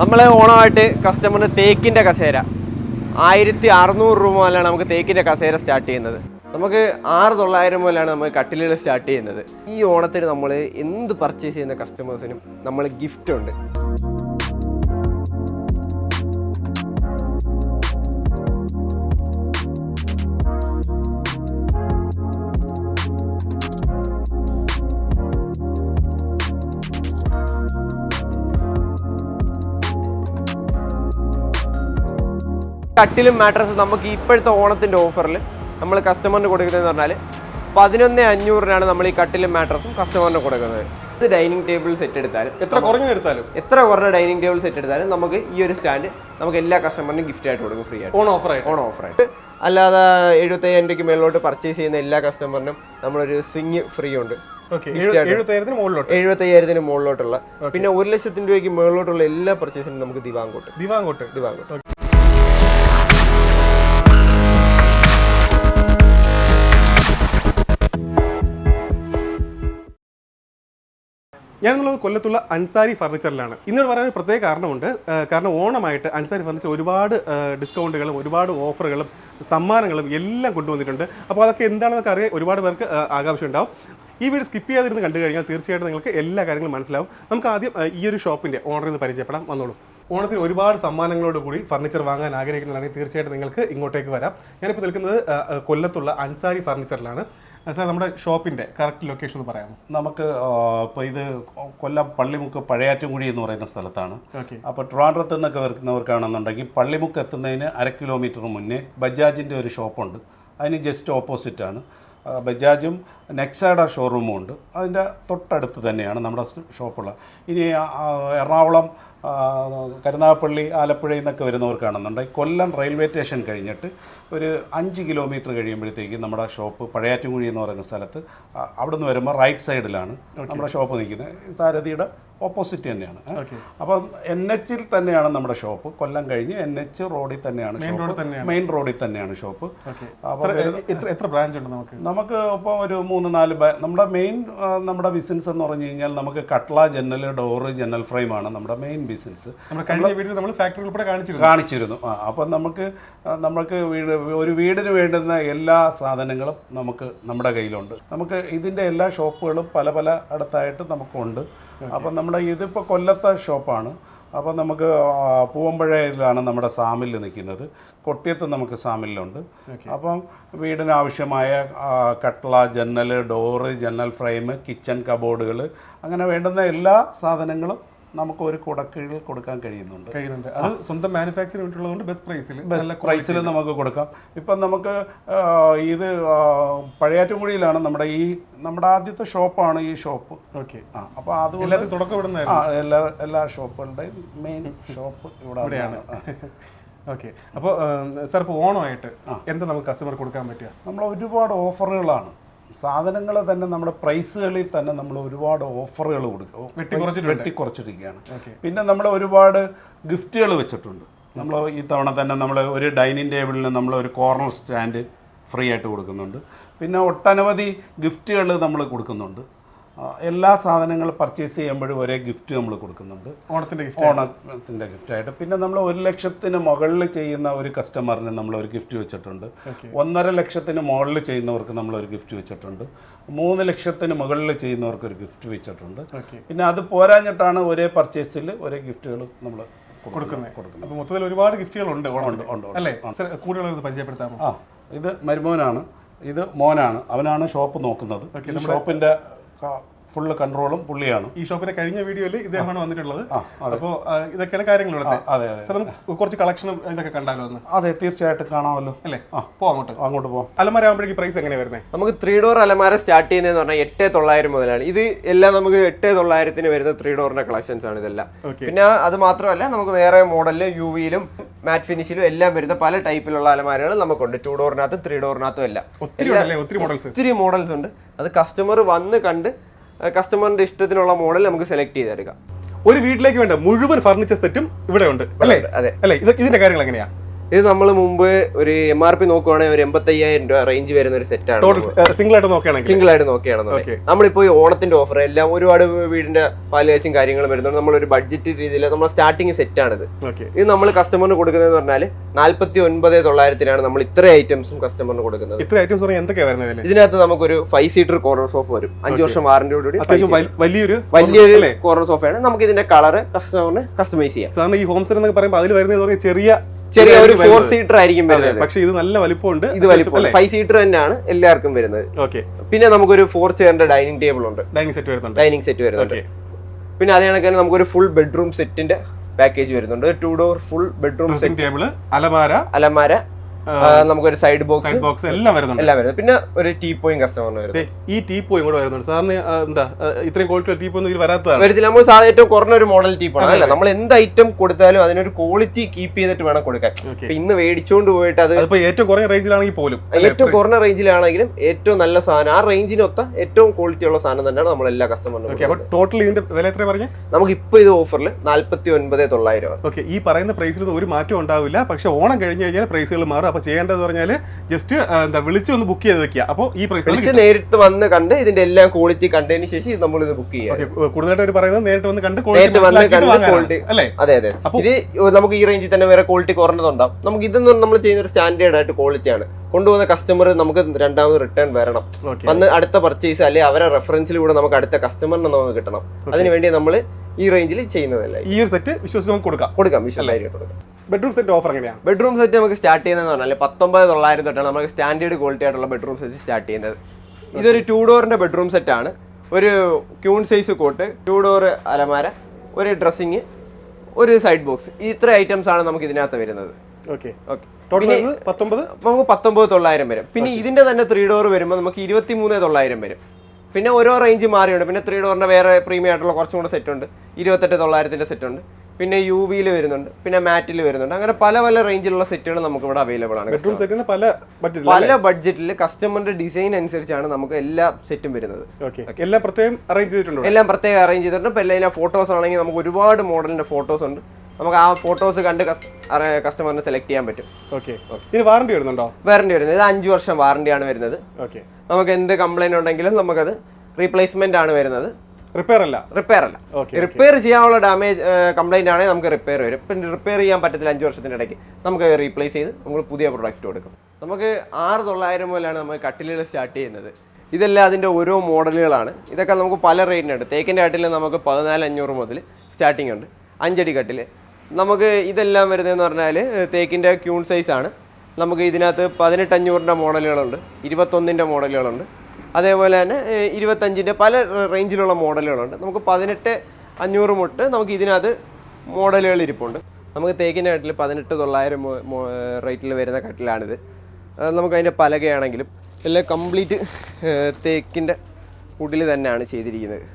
നമ്മളെ ഓണമായിട്ട് കസ്റ്റമറിന് തേക്കിന്റെ കസേര. ആയിരത്തി അറുന്നൂറ് രൂപ മുതലാണ് നമുക്ക് തേക്കിന്റെ കസേര സ്റ്റാർട്ട് ചെയ്യുന്നത്. നമുക്ക് ആറ് തൊള്ളായിരം മുതലാണ് നമ്മൾ കട്ടിലുകൾ സ്റ്റാർട്ട് ചെയ്യുന്നത്. ഈ ഓണത്തിന് നമ്മൾ എന്ത് പർച്ചേസ് ചെയ്യുന്ന കസ്റ്റമേഴ്സിനും നമ്മൾ ഗിഫ്റ്റ് ഉണ്ട്. കട്ടിലും മാട്രസും നമുക്ക് ഇപ്പോഴത്തെ ഓണത്തിന്റെ ഓഫറിൽ നമ്മൾ കസ്റ്റമറിന് കൊടുക്കുന്നതെന്ന് പറഞ്ഞാൽ പതിനൊന്ന് അഞ്ഞൂറിനാണ് നമ്മൾ ഈ കട്ടിലും മാട്രസും കസ്റ്റമറിന് കൊടുക്കുന്നത്. ഇത് ഡൈനിങ് ടേബിൾ സെറ്റ് എടുത്താലും എത്ര കുറഞ്ഞെടുത്താലും എത്ര കുറഞ്ഞ ഡൈനിങ് ടേബിൾ സെറ്റ് എടുത്താലും നമുക്ക് ഈ ഒരു സ്റ്റാൻഡ് നമുക്ക് എല്ലാ കസ്റ്റമറിനും ഗിഫ്റ്റ് ആയിട്ട് കൊടുക്കും ഫ്രീ ആയിട്ട്. ഓൺ ഓഫർ ആയിട്ട്. ഓൺ ഓഫറായിട്ട് അല്ലാതെ എഴുപത്തയ്യായിരം രൂപയ്ക്ക് മേളിലോട്ട് പർച്ചേസ് ചെയ്യുന്ന എല്ലാ കസ്റ്റമറിനും നമ്മളൊരു സ്വിങ് ഫ്രീ ഉണ്ട്. ആയിട്ട്. എഴുപത്തയ്യായിരത്തിന് മുകളിലോട്ടുള്ള. പിന്നെ ഒരു ലക്ഷത്തിന് രൂപയ്ക്ക് മുകളിലോട്ടുള്ള എല്ലാ പർച്ചേസിനും നമുക്ക് ദിവാങ്കോട്ട്. ദിവാങ്കോട്ട്. ദിവാങ്കോട്ട്. നമ്മൾ കൊല്ലത്തുള്ള അൻസാരി ഫർണിച്ചറിലാണ്. ഇന്നോട് പറയാൻ ഒരു പ്രത്യേക കാരണമുണ്ട്. കാരണം ഓണമായിട്ട് അൻസാരി ഫർണിച്ചർ ഒരുപാട് ഡിസ്കൗണ്ടുകളും ഒരുപാട് ഓഫറുകളും സമ്മാനങ്ങളും എല്ലാം കൊണ്ടുവന്നിട്ടുണ്ട്. അപ്പോൾ അതൊക്കെ എന്താണെന്നൊക്കെ അറിയാൻ ഒരുപാട് പേർക്ക് ആകാംക്ഷ ഉണ്ടാവും ഈ വീഡിയോ സ്കിപ്പ് ചെയ്യാതിരുന്ന് കണ്ടു കഴിഞ്ഞാൽ തീർച്ചയായിട്ടും നിങ്ങൾക്ക് എല്ലാ കാര്യങ്ങളും മനസ്സിലാവും. നമുക്ക് ആദ്യം ഈ ഒരു ഷോപ്പിന്റെ ഓണറിൽ നിന്ന് പരിചയപ്പെടാം. വന്നോളൂ. ഓണത്തിന് ഒരുപാട് സമ്മാനങ്ങളോട് കൂടി ഫർണിച്ചർ വാങ്ങാൻ ആഗ്രഹിക്കുന്നതാണെങ്കിൽ തീർച്ചയായിട്ടും നിങ്ങൾക്ക് ഇങ്ങോട്ടേക്ക് വരാം. ഞാനിപ്പോൾ നിൽക്കുന്നത് കൊല്ലത്തുള്ള അൻസാരി ഫർണിച്ചറിലാണ്. സാർ നമ്മുടെ ഷോപ്പിന്റെ കറക്റ്റ് ലൊക്കേഷൻ ഒന്ന് പറയാമോ? നമുക്ക് ഇപ്പോൾ ഇത് കൊല്ലം പള്ളിമുക്ക് പഴയാറ്റുംകുഴി എന്ന് പറയുന്ന സ്ഥലത്താണ്. അപ്പൊ അപ്പോൾ ട്രിവാൻഡ്രത്ത് നിന്നൊക്കെ വരുന്നവർക്കാണെന്നുണ്ടെങ്കിൽ പള്ളിമുക്ക് എത്തുന്നതിന് അര കിലോമീറ്റർ മുന്നേ ബജാജിന്റെ ഒരു ഷോപ്പുണ്ട് അതിന് ജസ്റ്റ് ഓപ്പോസിറ്റാണ് ബജാജും നെക്സാഡ ഷോറൂമും ഉണ്ട്. അതിന്റെ തൊട്ടടുത്ത് തന്നെയാണ് നമ്മുടെ ഷോപ്പുള്ളത്. ഇനി എറണാകുളം കരുനാഗപ്പള്ളി ആലപ്പുഴയിൽ നിന്നൊക്കെ വരുന്നവർക്കാണെന്നുണ്ടെങ്കിൽ കൊല്ലം റെയിൽവേ സ്റ്റേഷൻ കഴിഞ്ഞിട്ട് ഒരു അഞ്ച് കിലോമീറ്റർ കഴിയുമ്പോഴത്തേക്ക് നമ്മുടെ ഷോപ്പ് പഴയാറ്റുംകുഴി എന്ന് പറയുന്ന സ്ഥലത്ത് അവിടെ അവിടുന്ന് വരുമ്പോൾ റൈറ്റ് സൈഡിലാണ് നമ്മുടെ ഷോപ്പ് നിൽക്കുന്നത്. സാരഥിയുടെ ഓപ്പോസിറ്റ് തന്നെയാണ്. അപ്പം എൻ എച്ചിൽ തന്നെയാണ് നമ്മുടെ ഷോപ്പ്. കൊല്ലം കഴിഞ്ഞ് എൻ എച്ച് റോഡിൽ തന്നെയാണ് ഷോപ്പ്. മെയിൻ റോഡിൽ തന്നെയാണ് ഷോപ്പ്. എത്ര ബ്രാഞ്ച് ഉണ്ട് നമുക്ക്? നമുക്ക് ഇപ്പോൾ ഒരു മൂന്ന് നാല് നമ്മുടെ മെയിൻ നമ്മുടെ ബിസിനസ് എന്ന് പറഞ്ഞു കഴിഞ്ഞാൽ നമുക്ക് കട്ട്ല ജനൽ ഡോറ് ജനൽ ഫ്രെയിം ആണ് നമ്മുടെ മെയിൻ ബിസിനസ് കഴിഞ്ഞ നമ്മൾ ഫാക്ടറി ഉൾപ്പെടെ കാണിച്ചിരുന്നു. കാണിച്ചിരുന്നു. ആ അപ്പം നമുക്ക് നമുക്ക് വീട് ഒരു വീടിന് വേണ്ടുന്ന എല്ലാ സാധനങ്ങളും നമുക്ക് നമ്മുടെ കയ്യിലുണ്ട്. നമുക്ക് ഇതിന്റെ എല്ലാ ഷോപ്പുകളും പല പല അടുത്തായിട്ട് നമുക്കുണ്ട്. അപ്പം നമ്മുടെ ഇതിപ്പോൾ കൊല്ലത്തെ ഷോപ്പാണ്. അപ്പോൾ നമുക്ക് പൂവമ്പഴയിലാണ് നമ്മുടെ സാമിൽ നിൽക്കുന്നത്. കൊട്ടിയത്ത് നമുക്ക് സാമിലുണ്ട് അപ്പം വീടിന് ആവശ്യമായ കട്ട്ള ജന്നൽ ഡോറ് ജനൽ ഫ്രെയിം കിച്ചൺ കബോർഡുകൾ അങ്ങനെ വേണ്ടുന്ന എല്ലാ സാധനങ്ങളും നമുക്ക് ഒരു കുടക്കീഴിൽ കൊടുക്കാൻ കഴിയുന്നുണ്ട്. കഴിയുന്നുണ്ട്. അത് സ്വന്തം മാനുഫാക്ചറിംഗ് വേണ്ടിയുള്ളതുകൊണ്ട് ബെസ്റ്റ് പ്രൈസിൽ ബെസ്റ്റ് പ്രൈസിൽ നമുക്ക് കൊടുക്കാം. ഇപ്പം നമുക്ക് ഇത് പഴയാറ്റുമുഴിയിലാണ് പഴയാറ്റുംകുഴിയിലാണ് നമ്മുടെ ഈ നമ്മുടെ ആദ്യത്തെ ഷോപ്പാണ് ഈ ഷോപ്പ്. ഓക്കെ. ആ അപ്പോൾ അത് തുടക്കം ആ എല്ലാ എല്ലാ ഷോപ്പുകളുടെയും മെയിൻ ഷോപ്പ് ഇവിടെ ഇവിടെയാണ്. ഓക്കെ. അപ്പോൾ സാർ ഇപ്പോൾ ഓണമായിട്ട് എന്താ നമുക്ക് കസ്റ്റമർ കൊടുക്കാൻ പറ്റുക? നമ്മൾ ഒരുപാട് ഓഫറുകളാണ് സാധനങ്ങൾ തന്നെ നമ്മുടെ പ്രൈസുകളിൽ തന്നെ നമ്മൾ ഒരുപാട് ഓഫറുകൾ കൊടുക്കും. വെട്ടിക്കുറച്ചിരിക്കുകയാണ്. പിന്നെ നമ്മൾ ഒരുപാട് ഗിഫ്റ്റുകൾ വെച്ചിട്ടുണ്ട്. നമ്മൾ ഈ തവണ തന്നെ നമ്മൾ ഒരു ഡൈനിങ് ടേബിളിന് നമ്മൾ ഒരു കോർണർ സ്റ്റാൻഡ് ഫ്രീ ആയിട്ട് കൊടുക്കുന്നുണ്ട്. പിന്നെ ഒട്ടനവധി ഗിഫ്റ്റുകൾ നമ്മൾ കൊടുക്കുന്നുണ്ട്. എല്ലാ സാധനങ്ങളും പർച്ചേസ് ചെയ്യുമ്പോഴും ഒരേ ഗിഫ്റ്റ് നമ്മൾ കൊടുക്കുന്നുണ്ട്. ഓണത്തിന്റെ ഗിഫ്റ്റ് ഓണത്തിന്റെ ഗിഫ്റ്റായിട്ട് പിന്നെ നമ്മൾ ഒരു ലക്ഷത്തിന് മുകളിൽ ചെയ്യുന്ന ഒരു കസ്റ്റമറിന് നമ്മൾ ഒരു ഗിഫ്റ്റ് വെച്ചിട്ടുണ്ട് ഒന്നര ലക്ഷത്തിന് മുകളിൽ ചെയ്യുന്നവർക്ക് നമ്മൾ ഒരു ഗിഫ്റ്റ് വെച്ചിട്ടുണ്ട്. മൂന്ന് ലക്ഷത്തിന് മുകളിൽ ചെയ്യുന്നവർക്ക് ഒരു ഗിഫ്റ്റ് വെച്ചിട്ടുണ്ട്. പിന്നെ അത് പോരാഞ്ഞിട്ടാണ് ഒരേ പർച്ചേസിൽ ഒരേ ഗിഫ്റ്റുകൾ നമ്മൾ കൊടുക്കുന്നത്. കൊടുക്കുന്നത്. മൊത്തത്തിൽ ഒരുപാട് ഗിഫ്റ്റുകളുണ്ട് ഉണ്ട് ഓണമുണ്ട് ഉണ്ട്. അല്ലേ? കൂടുതലുള്ളത് പരിചയപ്പെടുത്താമോ? ആ ഇത് മരുമോനാണ്. ഇത് മോനാണ്. അവനാണ് ഷോപ്പ് നോക്കുന്നത്. ഈ ഷോപ്പിന്റെ ഫുള്ള് കൺട്രോളും പുള്ളിയാണ്. ഈ ഷോപ്പിന്റെ കഴിഞ്ഞ വീഡിയോയിൽ ഇദ്ദേഹമാണ് വന്നിട്ടുള്ളത്. അപ്പോ അപ്പോൾ ഇതൊക്കെയാണ് കാര്യങ്ങൾ അതെ അതെ. നമുക്ക് കുറച്ച് കളക്ഷനും ഇതൊക്കെ കണ്ടാലോ ഒന്ന്? അതെ തീർച്ചയായിട്ടും കാണാമല്ലോ. അല്ലേ? ആ. അങ്ങോട്ട്. അങ്ങോട്ട് പോവാം അലമാര ആകുമ്പോഴേക്ക് പ്രൈസ് എങ്ങനെയാണ് വരുന്നത് നമുക്ക് ത്രീ ഡോർ അലമാര സ്റ്റാർട്ട് ചെയ്യുന്നതെന്ന് പറഞ്ഞാൽ എട്ട് തൊള്ളായിരം മുതലാണ്. ഇത് എല്ലാം നമുക്ക് എട്ട് തൊള്ളായിരത്തിന് വരുന്ന ത്രീ ഡോറിന്റെ കളക്ഷൻസ് ആണ് ഇതെല്ലാം. പിന്നെ അത് മാത്രമല്ല നമുക്ക് വേറെ മോഡലിൽ യു വിയിലും മാറ്റ് ഫിനിഷിലും എല്ലാം വരുന്ന പല ടൈപ്പിലുള്ള അലമാരകൾ നമുക്കുണ്ട്. ടു ഡോറിനകത്തും ത്രീ ഡോറിനകത്തും എല്ലാം. ഒത്തിരി മോഡൽസ് ഒത്തിരി മോഡൽസ് ഉണ്ട്. അത് കസ്റ്റമർ വന്ന് കണ്ട് കസ്റ്റമറിന്റെ ഇഷ്ടത്തിനുള്ള മോഡൽ നമുക്ക് സെലക്ട് ചെയ്തെടുക്കാം. ഒരു വീട്ടിലേക്ക് വേണ്ട മുഴുവൻ ഫർണിച്ചർ സെറ്റും ഇവിടെ ഉണ്ട്. അല്ലേ? അതെ. അല്ലേ? ഇത് ഇതിന്റെ കാര്യങ്ങൾ എങ്ങനെയാ? ഇത് നമ്മൾ മുമ്പ് ഒരു എം ആർ പി നോക്കുവാണെങ്കിൽ ഒരു എൺപത്തയ്യായിരം രൂപ റേഞ്ച് വരുന്ന ഒരു സെറ്റാണ് സിംഗിൾ ആയിട്ട് നോക്കുകയാണെങ്കിൽ. സിംഗിൾ ആയിട്ട് നോക്കുകയാണെന്നുണ്ടെങ്കിൽ. നമ്മളിപ്പോ ഈ ഓണത്തിന്റെ ഓഫർ എല്ലാം ഒരുപാട് വീടിന്റെ പാലുകാച്ചും കാര്യങ്ങളും വരുന്നുണ്ട്. നമ്മളൊരു ബഡ്ജറ്റ് രീതിയിൽ നമ്മൾ സ്റ്റാർട്ടിങ് സെറ്റ് ആണിത്. ഓക്കെ ഇത് നമ്മൾ കസ്റ്റമറിന് കൊടുക്കുന്നതെന്ന് പറഞ്ഞാൽ നാല്പത്തി ഒൻപത് തൊള്ളായിരത്തിനാണ് നമ്മൾ ഇത്ര ഐറ്റംസും കസ്റ്റമറിന് കൊടുക്കുന്നത്. ഇത്ര ഐറ്റംസ് എന്തൊക്കെയാണ്? ഇതിനകത്ത് നമുക്കൊരു ഫൈവ് സീറ്റർ കോർണർ സോഫ വരും. അഞ്ചു വർഷം വാറന്റിയോടുകൂടി കൂടി വലിയൊരു വലിയൊരു കോർണർ സോഫയാണ് നമുക്ക് ഇതിന്റെ കളർ കസ്റ്റമറിന് കസ്റ്റമൈസ് ചെയ്യാം. ഈ ഹോം സെറ്റ് എന്നൊക്കെ പറയുമ്പോൾ അതിൽ വരുന്നത് പറഞ്ഞാൽ ചെറിയ ചെറിയ ഒരു ഫോർ. സീറ്റർ ആയിരിക്കും വരുന്നത്. പക്ഷേ ഇത് നല്ല വലിപ്പമുണ്ട്. ഇത് വലിപ്പം ഫൈവ് സീറ്റർ തന്നെയാണ് എല്ലാവർക്കും വരുന്നത്. ഓക്കെ പിന്നെ നമുക്കൊരു ഫോർ ചെയറിന്റെ ഡൈനിങ് ടേബിൾ ഉണ്ട്. ഡൈനിങ് സെറ്റ് വരുന്നുണ്ട്. ഡൈനിങ് സെറ്റ് വരുന്നുണ്ട്. പിന്നെ അതേ കണക്കാണ് നമുക്കൊരു ഫുൾ ബെഡ്റൂം സെറ്റിന്റെ പാക്കേജ് വരുന്നുണ്ട്. Two door full bedroom set table അലമാര. അലമാര. നമുക്കൊരു സൈഡ് ബോക്സ് സൈഡ് ബോക്സ് എല്ലാം വരുന്നുണ്ട്. എല്ലാം വരുന്നത് പിന്നെ ഒരു ടീ പോയും കസ്റ്റമറിന് വരുന്നത് ഈ ടീ പോയും കൂടെ വരുന്നുണ്ട്. സാറിന് എന്താ ഇത്രയും ക്വാളിറ്റി ടീ പോയി വരാത്തതാണ്. വരത്തില്ല. നമ്മൾ സാധാരണ ഏറ്റവും കുറഞ്ഞ ഒരു മോഡൽ ടീ പോണം അല്ല? നമ്മൾ എന്ത് ഐറ്റം കൊടുത്താലും അതിനൊരു ക്വാളിറ്റി കീപ്പ് ചെയ്തിട്ട് വേണം കൊടുക്കാൻ. ഇന്ന് മേടിച്ചുകൊണ്ട് പോയിട്ട് അത് ഏറ്റവും കുറഞ്ഞ റേഞ്ചിലാണെങ്കിൽ പോലും ഏറ്റവും കുറഞ്ഞ റേഞ്ചിലാണെങ്കിലും ഏറ്റവും നല്ല സാധനം ആ റേഞ്ചിനൊത്ത ഏറ്റവും ക്വാളിറ്റി ഉള്ള സാധനം തന്നെയാണ് നമ്മൾ എല്ലാ കസ്റ്റമറിനും ടോട്ടൽ ഇതിന്റെ വില എത്ര പറഞ്ഞു? നമുക്ക് ഇപ്പൊ ഇത് ഓഫറിൽ നാല്പത്തി ഒൻപത് തൊള്ളായിരം ഓക്കെ ഈ പറയുന്ന പ്രൈസിൽ ഒരു മാറ്റം ഉണ്ടാവില്ല. പക്ഷെ ഓണം കഴിഞ്ഞ് കഴിഞ്ഞാൽ പ്രൈസുകൾ മാറും. അപ്പൊ ചെയ്യേണ്ടത് പറഞ്ഞാൽ ജസ്റ്റ് എന്താ വിളിച്ച് ഒന്ന് ബുക്ക് ചെയ്ത് വെക്കുക. അപ്പോൾ ഈ പ്രൈസ് വിളിച്ച് നേരിട്ട് വന്ന് കണ്ട് ഇതിന്റെ എല്ലാം ക്വാളിറ്റി കണ്ടതിന് ശേഷം നമ്മൾ ഇത് ബുക്ക് ചെയ്യാം കൂടുതലായിട്ട് അവർ പറയുന്നത് നേരിട്ട് വന്ന് കണ്ട് നേരിട്ട് വന്ന് കണ്ട് ക്വാളിറ്റി അല്ലേ? അതെ അതെ. ഇത് നമുക്ക് ഈ റേഞ്ചിൽ തന്നെ വേറെ ക്വാളിറ്റി കുറഞ്ഞതുണ്ടാവും. നമുക്ക് ഇതൊന്നും നമ്മൾ ചെയ്യുന്ന ഒരു സ്റ്റാൻഡേർഡ് ആയിട്ട് ക്വാളിറ്റി ആണ്. കൊണ്ടുപോകുന്ന കസ്റ്റമർ നമുക്ക് രണ്ടാമത് റിട്ടേൺ വരണം. അന്ന് വന്ന് അടുത്ത പർച്ചേസ് അല്ലെങ്കിൽ അവരെ റെഫറൻസിലൂടെ നമുക്ക് അടുത്ത കസ്റ്റമറിനെ നമുക്ക് കിട്ടണം. അതിനുവേണ്ടി നമ്മൾ ഈ റേഞ്ചിൽ ചെയ്യുന്നതല്ലേ? ഈ ഒരു സെറ്റ് വിശ്വസിച്ച് നമുക്ക് കൊടുക്കാം. കൊടുക്കാം വിശ്വലായിട്ട് കൊടുക്കാം. ബെഡ്റൂം സെറ്റ് ഓഫർ എങ്ങനെയാണ് ബെഡ്റൂം സെറ്റ് നമുക്ക് സ്റ്റാർട്ട് ചെയ്യുന്നതെന്ന് പറഞ്ഞാൽ പത്തൊമ്പത് തൊള്ളായിരം തൊട്ടാണ് നമുക്ക് സ്റ്റാൻഡേർഡ് ക്വാളിറ്റി ആയിട്ടുള്ള ബെഡ്റൂം സെറ്റ് സ്റ്റാർട്ട് ചെയ്യുന്നത്. ഇതൊരു ടൂ ഡോറിന്റെ ബെഡ്റൂം സെറ്റ് ആണ്. ഒരു queen size cot two door അലമാര ഒരു ഡ്രസ്സിങ് ഒരു സൈഡ് ബോക്സ് ഇത്ര ഐറ്റംസ് ആണ് നമുക്ക് ഇതിനകത്ത് വരുന്നത്. ഓക്കെ ഓക്കെ നമുക്ക് പത്തൊമ്പത് തൊള്ളായിരം വരും. പിന്നെ ഇതിന്റെ തന്നെ ത്രീ ഡോർ വരുമ്പോൾ നമുക്ക് ഇരുപത്തി മൂന്ന് തൊള്ളായിരം വരും. പിന്നെ ഓരോ റേഞ്ച് മാറിയുണ്ട്. പിന്നെ ത്രീ ഡോറിന്റെ വേറെ പ്രീമിയം ആയിട്ടുള്ള കുറച്ചും കൂടെ സെറ്റ് ഉണ്ട്. ഇരുപത്തെട്ട് തൊള്ളായിരത്തിന്റെ സെറ്റ് ഉണ്ട്. പിന്നെ യു വിയിൽ വരുന്നുണ്ട് പിന്നെ മാറ്റിൽ വരുന്നുണ്ട്. അങ്ങനെ പല പല റേഞ്ചിലുള്ള സെറ്റുകൾ നമുക്ക് ഇവിടെ അവൈലബിൾ ആണ് ബെഡ്റൂം സെറ്റിന് പല ബഡ്ജറ്റിൽ പല ബഡ്ജറ്റിൽ കസ്റ്റമറിന്റെ ഡിസൈൻ അനുസരിച്ചാണ് നമുക്ക് എല്ലാ സെറ്റും വരുന്നത്. എല്ലാം പ്രത്യേകം അറേഞ്ച് ചെയ്തിട്ടുണ്ട് എല്ലാം പ്രത്യേകം അറേഞ്ച് ചെയ്തിട്ടുണ്ട്. ഇപ്പം എല്ലാം ഫോട്ടോസ് ആണെങ്കിൽ നമുക്ക് ഒരുപാട് മോഡലിന്റെ ഫോട്ടോസ് ഉണ്ട്. നമുക്ക് ആ ഫോട്ടോസ് കണ്ട് കസ്റ്റമറിനെ സെലക്ട് ചെയ്യാൻ പറ്റും. ഓക്കെ ഇതിന് വാറണ്ടി വരുന്നുണ്ടോ? വാറണ്ടി വരുന്നത്. ഇത് അഞ്ച് വർഷം വാറണ്ടിയാണ് വരുന്നത്. ഓക്കെ നമുക്ക് എന്ത് കംപ്ലൈന്റ് ഉണ്ടെങ്കിലും നമുക്കത് റീപ്ലേസ്മെന്റ് ആണ് വരുന്നത്. റിപ്പയർ അല്ല? റിപ്പയർ അല്ല. ഓക്കെ റിപ്പയർ ചെയ്യാനുള്ള ഡാമേജ് കംപ്ലൈന്റ് ആണെങ്കിൽ നമുക്ക് റിപ്പയർ വരും. പിന്നെ റിപ്പയർ ചെയ്യാൻ പറ്റത്തില്ല അഞ്ച് വർഷത്തിന്റെ ഇടയ്ക്ക്. നമുക്ക് റീപ്ലേസ് ചെയ്ത് നമ്മൾ പുതിയ പ്രൊഡക്റ്റ് കൊടുക്കും. നമുക്ക് ആറ് തൊള്ളായിരം മുതലാണ് നമ്മൾ കട്ടിലുകൾ സ്റ്റാർട്ട് ചെയ്യുന്നത്. ഇതെല്ലാം അതിന്റെ ഓരോ മോഡലുകളാണ്. ഇതൊക്കെ നമുക്ക് പല റേറ്റിനുണ്ട് തേക്കിന്റെ കട്ടിൽ നമുക്ക് പതിനാല് അഞ്ഞൂറ് മുതൽ സ്റ്റാർട്ടിംഗ് ഉണ്ട്. അഞ്ചടി കട്ടിൽ നമുക്ക് ഇതെല്ലാം വരുന്നതെന്ന് പറഞ്ഞാൽ തേക്കിന്റെ ക്യൂൺ സൈസ് ആണ്. നമുക്ക് ഇതിനകത്ത് പതിനെട്ട് അഞ്ഞൂറിന്റെ മോഡലുകളുണ്ട്. ഇരുപത്തൊന്നിന്റെ മോഡലുകളുണ്ട്. അതേപോലെ തന്നെ ഇരുപത്തഞ്ചിന്റെ പല റേഞ്ചിലുള്ള മോഡലുകളുണ്ട്. നമുക്ക് പതിനെട്ട് അഞ്ഞൂറ് മുട്ട് നമുക്ക് ഇതിനകത്ത് മോഡലുകൾ ഇരിപ്പുണ്ട്. നമുക്ക് തേക്കിന്റെ കട്ടിൽ പതിനെട്ട് തൊള്ളായിരം റേറ്റിൽ വരുന്ന കട്ടിലാണിത്. നമുക്ക് അതിന്റെ പലകയാണെങ്കിലും എല്ലാം കംപ്ലീറ്റ് തേക്കിന്റെ ഉടിൽ തന്നെയാണ് ചെയ്തിരിക്കുന്നത്.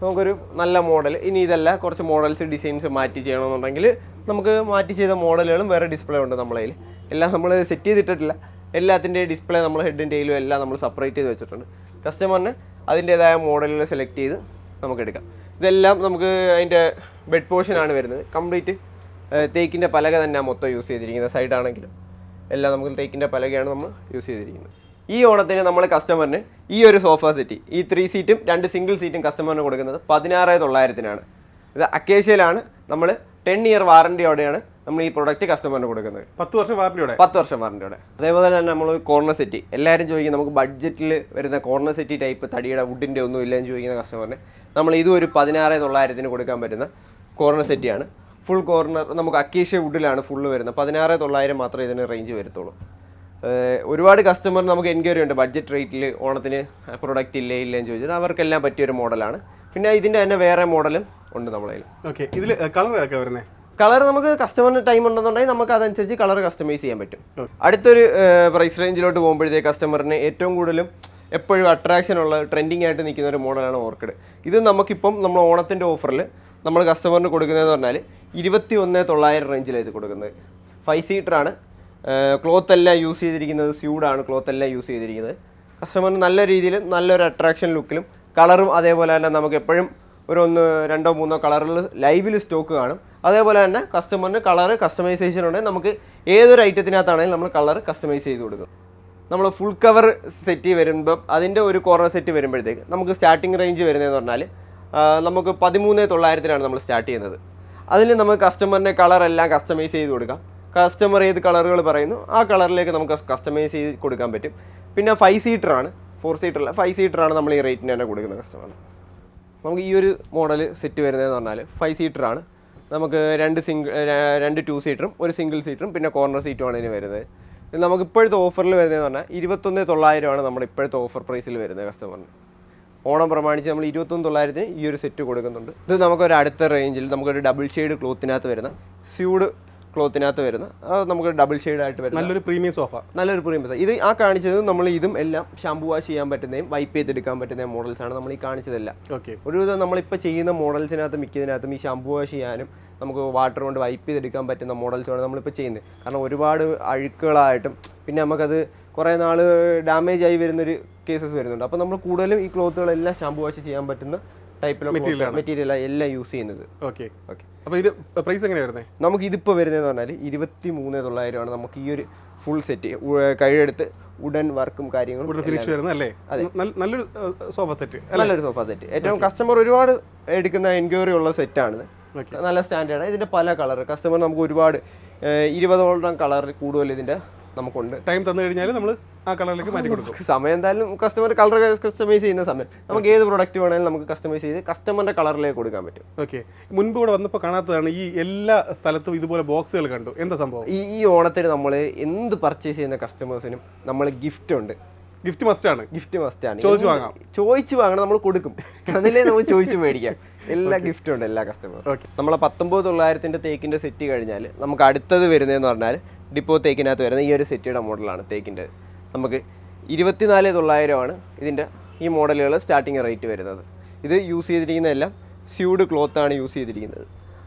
നമുക്കൊരു നല്ല മോഡൽ ഇനി ഇതല്ല കുറച്ച് മോഡൽസ് ഡിസൈൻസ് മാറ്റി ചെയ്യണമെന്നുണ്ടെങ്കിൽ നമുക്ക് മാറ്റി ചെയ്ത മോഡലുകളും വേറെ ഡിസ്പ്ലേ ഉണ്ട് നമ്മളതിൽ എല്ലാം നമ്മൾ സെറ്റ് ചെയ്തിട്ടിട്ടില്ല. എല്ലാത്തിന്റെ ഡിസ്പ്ലേ നമ്മൾ ഹെഡും ടെയിലും എല്ലാം നമ്മൾ സെപ്പറേറ്റ് ചെയ്ത് വെച്ചിട്ടുണ്ട്. കസ്റ്റമറിന് അതിന്റേതായ മോഡലിൽ സെലക്ട് ചെയ്ത് നമുക്ക് എടുക്കാം. ഇതെല്ലാം നമുക്ക് അതിന്റെ ബെഡ് പോർഷനാണ് വരുന്നത്. കംപ്ലീറ്റ് തേക്കിന്റെ പലക തന്നെ മൊത്തം യൂസ് ചെയ്തിരിക്കുന്നത്. സൈഡാണെങ്കിലും എല്ലാം നമുക്ക് തേക്കിന്റെ പലകയാണ് നമ്മൾ യൂസ് ചെയ്തിരിക്കുന്നത്. ഈ ഓണത്തിന് നമ്മൾ കസ്റ്റമറിന് ഈ ഒരു സോഫ സെറ്റ് ഈ ത്രീ സീറ്റും രണ്ട് സിംഗിൾ സീറ്റും കസ്റ്റമറിന് കൊടുക്കുന്നത് പതിനാറ് തൊള്ളായിരത്തിനാണ്. ഇത് അക്കേഷ്യയിലാണ്. നമ്മൾ ടെൻ ഇയർ വാറണ്ടിയോടെയാണ് നമ്മൾ ഈ പ്രൊഡക്റ്റ് കസ്റ്റമറിന് കൊടുക്കുന്നത്. പത്ത് വർഷം വാറന്റിയോടെ പത്ത് വർഷം വാറന്റിയോടെ അതേപോലെ തന്നെ നമ്മൾ കോർണർ സെറ്റ് എല്ലാവരും ചോദിക്കും നമുക്ക് ബഡ്ജറ്റിൽ വരുന്ന കോർണർ സെറ്റ് ടൈപ്പ് തടിയുടെ വുഡിന്റെ ഒന്നും ഇല്ലെന്ന് ചോദിക്കുന്ന കസ്റ്റമറിന് നമ്മൾ ഇതും ഒരു പതിനാറ് തൊള്ളായിരത്തിന് കൊടുക്കാൻ പറ്റുന്ന കോർണർ സെറ്റിയാണ് ഫുൾ കോർണർ നമുക്ക് അക്കീഷ്യ വുഡിലാണ് ഫുള്ള് വരുന്നത്. പതിനാറ് തൊള്ളായിരം മാത്രമേ ഇതിന് റേഞ്ച് വരത്തുള്ളൂ. ഒരുപാട് കസ്റ്റമർ നമുക്ക് എൻക്വയറി ഉണ്ട് ബഡ്ജറ്റ് റേറ്റിൽ ഓണത്തിന് പ്രൊഡക്റ്റ് ഇല്ലേ ഇല്ലെന്ന് ചോദിച്ചത്. അവർക്കെല്ലാം പറ്റിയൊരു മോഡലാണ് പിന്നെ ഇതിന്റെ തന്നെ വേറെ മോഡലും ഉണ്ട് നമ്മളതിൽ ഓക്കെ ഇതിൽ കളർ ഏതൊക്കെ വരുന്നത് കളർ നമുക്ക് കസ്റ്റമറിന് ടൈം ഉണ്ടെന്നുണ്ടെങ്കിൽ നമുക്ക് അതനുസരിച്ച് കളർ കസ്റ്റമൈസ് ചെയ്യാൻ പറ്റും. അടുത്തൊരു പ്രൈസ് റേഞ്ചിലോട്ട് പോകുമ്പോഴത്തേക്ക് കസ്റ്റമറിന് ഏറ്റവും കൂടുതലും എപ്പോഴും അട്രാക്ഷൻ ഉള്ള ട്രെൻഡിങ് ആയിട്ട് നിൽക്കുന്ന ഒരു മോഡലാണ് ഓർക്കിഡ് ഇത് നമുക്കിപ്പം നമ്മൾ ഓണത്തിന്റെ ഓഫറിൽ നമ്മൾ കസ്റ്റമറിന് കൊടുക്കുന്നതെന്ന് പറഞ്ഞാൽ ഇരുപത്തി ഒന്ന് തൊള്ളായിരം റേഞ്ചിലാണ് ഇത് കൊടുക്കുന്നത്. ഫൈവ് സീറ്ററാണ് ക്ലോത്ത് എല്ലാം യൂസ് ചെയ്തിരിക്കുന്നത് സ്യൂഡാണ് ക്ലോത്ത് എല്ലാം യൂസ് ചെയ്തിരിക്കുന്നത്. കസ്റ്റമറിന് നല്ല രീതിയിൽ നല്ലൊരു അട്രാക്ഷൻ ലുക്കിലും കളറും അതേപോലെ തന്നെ നമുക്ക് എപ്പോഴും ഒരു ഒന്ന് രണ്ടോ മൂന്നോ കളറിൽ ലൈവിൽ സ്റ്റോക്ക് കാണും. അതേപോലെ തന്നെ കസ്റ്റമറിന് കളർ കസ്റ്റമൈസേഷൻ ഉണ്ടെങ്കിൽ നമുക്ക് ഏതൊരു ഐറ്റത്തിനകത്താണെങ്കിലും നമ്മൾ കളർ കസ്റ്റമൈസ് ചെയ്ത് കൊടുക്കും. നമ്മൾ ഫുൾ കവർ സെറ്റ് വരുമ്പോൾ അതിന്റെ ഒരു കോർണർ സെറ്റ് വരുമ്പോഴത്തേക്ക് നമുക്ക് സ്റ്റാർട്ടിങ് റേഞ്ച് വരുന്നതെന്ന് പറഞ്ഞാൽ നമുക്ക് പതിമൂന്ന് തൊള്ളായിരത്തിനാണ് നമ്മൾ സ്റ്റാർട്ട് ചെയ്യുന്നത്. അതിൽ നമുക്ക് കസ്റ്റമറിന്റെ കളറെല്ലാം കസ്റ്റമൈസ് ചെയ്ത് കൊടുക്കാം. കസ്റ്റമർ ഏത് കളറുകൾ പറയുന്നു ആ കളറിലേക്ക് നമുക്ക് കസ്റ്റമൈസ് ചെയ്ത് കൊടുക്കാൻ പറ്റും. പിന്നെ ഫൈവ് സീറ്ററാണ് ഫോർ സീറ്ററല്ല ഫൈവ് സീറ്ററാണ് നമ്മൾ ഈ റേറ്റിന് തന്നെ കൊടുക്കുന്നത് കസ്റ്റമറിന് നമുക്ക് ഈ ഒരു മോഡൽ സെറ്റ് വരുന്നതെന്ന് പറഞ്ഞാൽ ഫൈവ് സീറ്ററാണ് നമുക്ക് രണ്ട് സിംഗിൾ രണ്ട് ടു സീറ്ററും ഒരു സിംഗിൾ സീറ്ററും പിന്നെ കോർണർ സീറ്റുമാണ് ഇതിന് വരുന്നത്. നമുക്ക് ഇപ്പോഴത്തെ ഓഫറിൽ വരുന്നതെന്ന് പറഞ്ഞാൽ ഇരുപത്തൊന്ന് തൊള്ളായിരമാണ് നമ്മുടെ ഇപ്പോഴത്തെ ഓഫർ പ്രൈസിൽ വരുന്നത് കസ്റ്റമറിന് ഓണം പ്രമാണിച്ച് നമ്മൾ ഇരുപത്തൊന്ന് തൊള്ളായിരത്തിന് ഈ ഒരു സെറ്റ് കൊടുക്കുന്നുണ്ട്. ഇത് നമുക്കൊരു അടുത്ത റേഞ്ചിൽ നമുക്കൊരു ഡബിൾ ഷെയ്ഡ് ക്ലോത്തിനകത്ത് വരുന്ന സ്യൂഡ് ക്ലോത്തിനകത്ത് വരുന്ന അത് നമുക്ക് ഡബിൾ ഷെയ്ഡ് ആയിട്ട് വരുന്ന നല്ലൊരു പ്രീമിയം സോഫ നല്ലൊരു പ്രീമിയം സോഫ ഇത് ആ കാണിച്ചത് നമ്മൾ ഇതും എല്ലാം ഷാമ്പു വാഷ് ചെയ്യാൻ പറ്റുന്നതും വൈപ്പ് ചെയ്തെടുക്കാൻ പറ്റുന്ന മോഡൽസ് ആണ് നമ്മൾ ഈ കാണിച്ചതെല്ലാം. ഓക്കെ ഒരുവിധം നമ്മളിപ്പോൾ ചെയ്യുന്ന മോഡൽസിനകത്ത് മിക്കതിനകത്തും ഈ ഷാമ്പു വാഷ് ചെയ്യാനും നമുക്ക് വാട്ടർ കൊണ്ട് വൈപ്പ് ചെയ്തെടുക്കാൻ പറ്റുന്ന മോഡൽസാണ് നമ്മളിപ്പോൾ ചെയ്യുന്നത്. കാരണം ഒരുപാട് അഴുക്കുകളായിട്ടും പിന്നെ നമുക്കത് കുറേ നാൾ ഡാമേജ് ആയി വരുന്നൊരു കേസസ് വരുന്നുണ്ട്. അപ്പോൾ നമ്മൾ കൂടുതലും ഈ ക്ലോത്തുകളെല്ലാം ഷാമ്പു വാഷ് ചെയ്യാൻ പറ്റുന്ന ടൈപ്പിലുള്ള മെറ്റീരിയൽ എല്ലാം യൂസ് ചെയ്യുന്നത്. ഓക്കെ ഓക്കെ അപ്പോൾ ഇത് പ്രൈസ് എങ്ങനെയാണ് വരുന്നത് നമുക്ക് ഇതിപ്പോൾ വരുന്നതെന്ന് പറഞ്ഞാൽ ഇരുപത്തി മൂന്ന് തൊള്ളായിരമാണ് നമുക്ക് ഈ ഒരു ഫുൾ സെറ്റ് കഴിയെടുത്ത് ഉടൻ വർക്കും കാര്യങ്ങളും ഫിനിഷ് വരുന്നത് അല്ലേ നല്ല- നല്ലൊരു സോഫ സെറ്റ് നല്ലൊരു സോഫ സെറ്റ് ഏറ്റവും കസ്റ്റമർ ഒരുപാട് എടുക്കുന്ന എൻക്വയറി ഉള്ള സെറ്റാണ്. നല്ല സ്റ്റാൻഡേർഡ് ഇതിന്റെ പല കളർ കസ്റ്റമർ നമുക്ക് ഒരുപാട് ഇരുപതോളം കളർ കൂടുതൽ ഇതിന്റെ നമുക്കുണ്ട്. ടൈം തന്നു കഴിഞ്ഞാൽ നമ്മൾ ആ കളറിലേക്ക് മാറ്റി കൊടുക്കും. സമയം എന്തായാലും കസ്റ്റമർ കളർ കസ്റ്റമൈസ് ചെയ്യുന്ന സമയം. നമുക്ക് ഏത് പ്രോഡക്റ്റ് വേണമെങ്കിലും നമുക്ക് കസ്റ്റമൈസ് ചെയ്ത് കസ്റ്റമറിന്റെ കളറിലേക്ക് കൊടുക്കാൻ പറ്റും. ഓക്കെ. മുൻപ് ഇവിടെ വന്നപ്പോൾ കാണാത്തതാണ് ഈ എല്ലാ സ്ഥലത്തും ഇതുപോലെ ബോക്സുകൾ കണ്ടു. എന്താ സംഭവം? ഈ ഈ ഓണത്തിന് നമ്മൾ എന്ത് പർച്ചേസ് ചെയ്യുന്ന കസ്റ്റമേഴ്സിനും നമ്മൾ ഗിഫ്റ്റ് ഉണ്ട്. ഗിഫ്റ്റ് മസ്റ്റ് ആണ്. ഗിഫ്റ്റ് മസ്റ്റ് ആണ്. ചോദിച്ചു വാങ്ങാം. ചോദിച്ചു വാങ്ങണം നമ്മൾ കൊടുക്കും. അതിലേ നമ്മൾ ചോദിച്ചു മേടിക്കാം. എല്ലാ ഗിഫ്റ്റും ഉണ്ട് എല്ലാ കസ്റ്റമർ ഓക്കെ. നമ്മളെ പത്തൊമ്പത് തൊള്ളായിരത്തിന്റെ തേക്കിന്റെ സെറ്റ് കഴിഞ്ഞാൽ നമുക്ക് അടുത്തത് വരുന്നതെന്ന് പറഞ്ഞാൽ ഡിപ്പോ തേക്കിനകത്ത് വരുന്ന ഈ ഒരു സെറ്റിയുടെ മോഡലാണ് തേക്കിന്റെ. നമുക്ക് ഇരുപത്തിനാല് തൊള്ളായിരമാണ് ഇതിന്റെ ഈ മോഡലുകൾ സ്റ്റാർട്ടിങ് റേറ്റ് വരുന്നത്. ഇത് യൂസ് ചെയ്തിരിക്കുന്ന എല്ലാം സ്യൂഡ് ക്ലോത്ത് ആണ് യൂസ് ചെയ്തിരിക്കുന്നത്.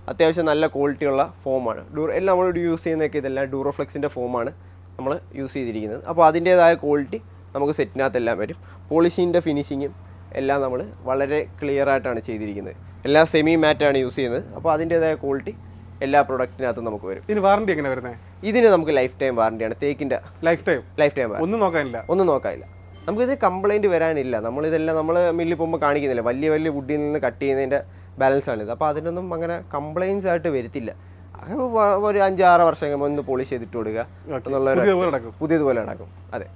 അത്യാവശ്യം നല്ല ക്വാളിറ്റിയുള്ള ഫോമാണ് ഡൂർ എല്ലാം നമ്മൾ യൂസ് ചെയ്യുന്നതൊക്കെ ഇതെല്ലാം ഡൂറോഫ്ലെക്സിന്റെ ഫോമാണ് നമ്മൾ യൂസ് ചെയ്തിരിക്കുന്നത്. അപ്പോൾ അതിന്റേതായ ക്വാളിറ്റി നമുക്ക് സെറ്റിനകത്തെല്ലാം വരും. പോളിഷിന്റെ ഫിനിഷിങ്ങും എല്ലാം നമ്മൾ വളരെ ക്ലിയർ ആയിട്ടാണ് ചെയ്തിരിക്കുന്നത്. എല്ലാം സെമി മാറ്റാണ് യൂസ് ചെയ്യുന്നത്. അപ്പോൾ അതിന്റേതായ ക്വാളിറ്റി എല്ലാ പ്രൊഡക്റ്റിനകത്തും നമുക്ക് വരും. ഇതിന് വാറണ്ടി എങ്ങനെ വരുന്നത് ഇതിന് നമുക്ക് ലൈഫ് ടൈം വാറണ്ടിയാണ് തേക്കിന്റെ ലൈഫ് ടൈം ലൈഫ് ടൈം ഒന്നും നോക്കാനില്ല. ഒന്നും നോക്കാനില്ല. നമുക്കിത് കംപ്ലൈന്റ് വരാനില്ല. നമ്മൾ ഇതെല്ലാം നമ്മൾ മില്ലിൽ പോകുമ്പോൾ കാണിക്കുന്നില്ല. വലിയ വലിയ വുഡിൽ നിന്ന് കട്ട് ചെയ്യുന്നതിന്റെ ബാലൻസ് ആണിത്. അപ്പോൾ അതിനൊന്നും അങ്ങനെ കംപ്ലൈൻസ് ആയിട്ട് വരുത്തില്ല. ഒരു അഞ്ചാറ് വർഷം കഴിയുമ്പോൾ ഒന്ന് പോളിഷ് ചെയ്തിട്ട് കൊടുക്കുക എന്നുള്ള പുതിയതുപോലെ നടക്കും. അതെ.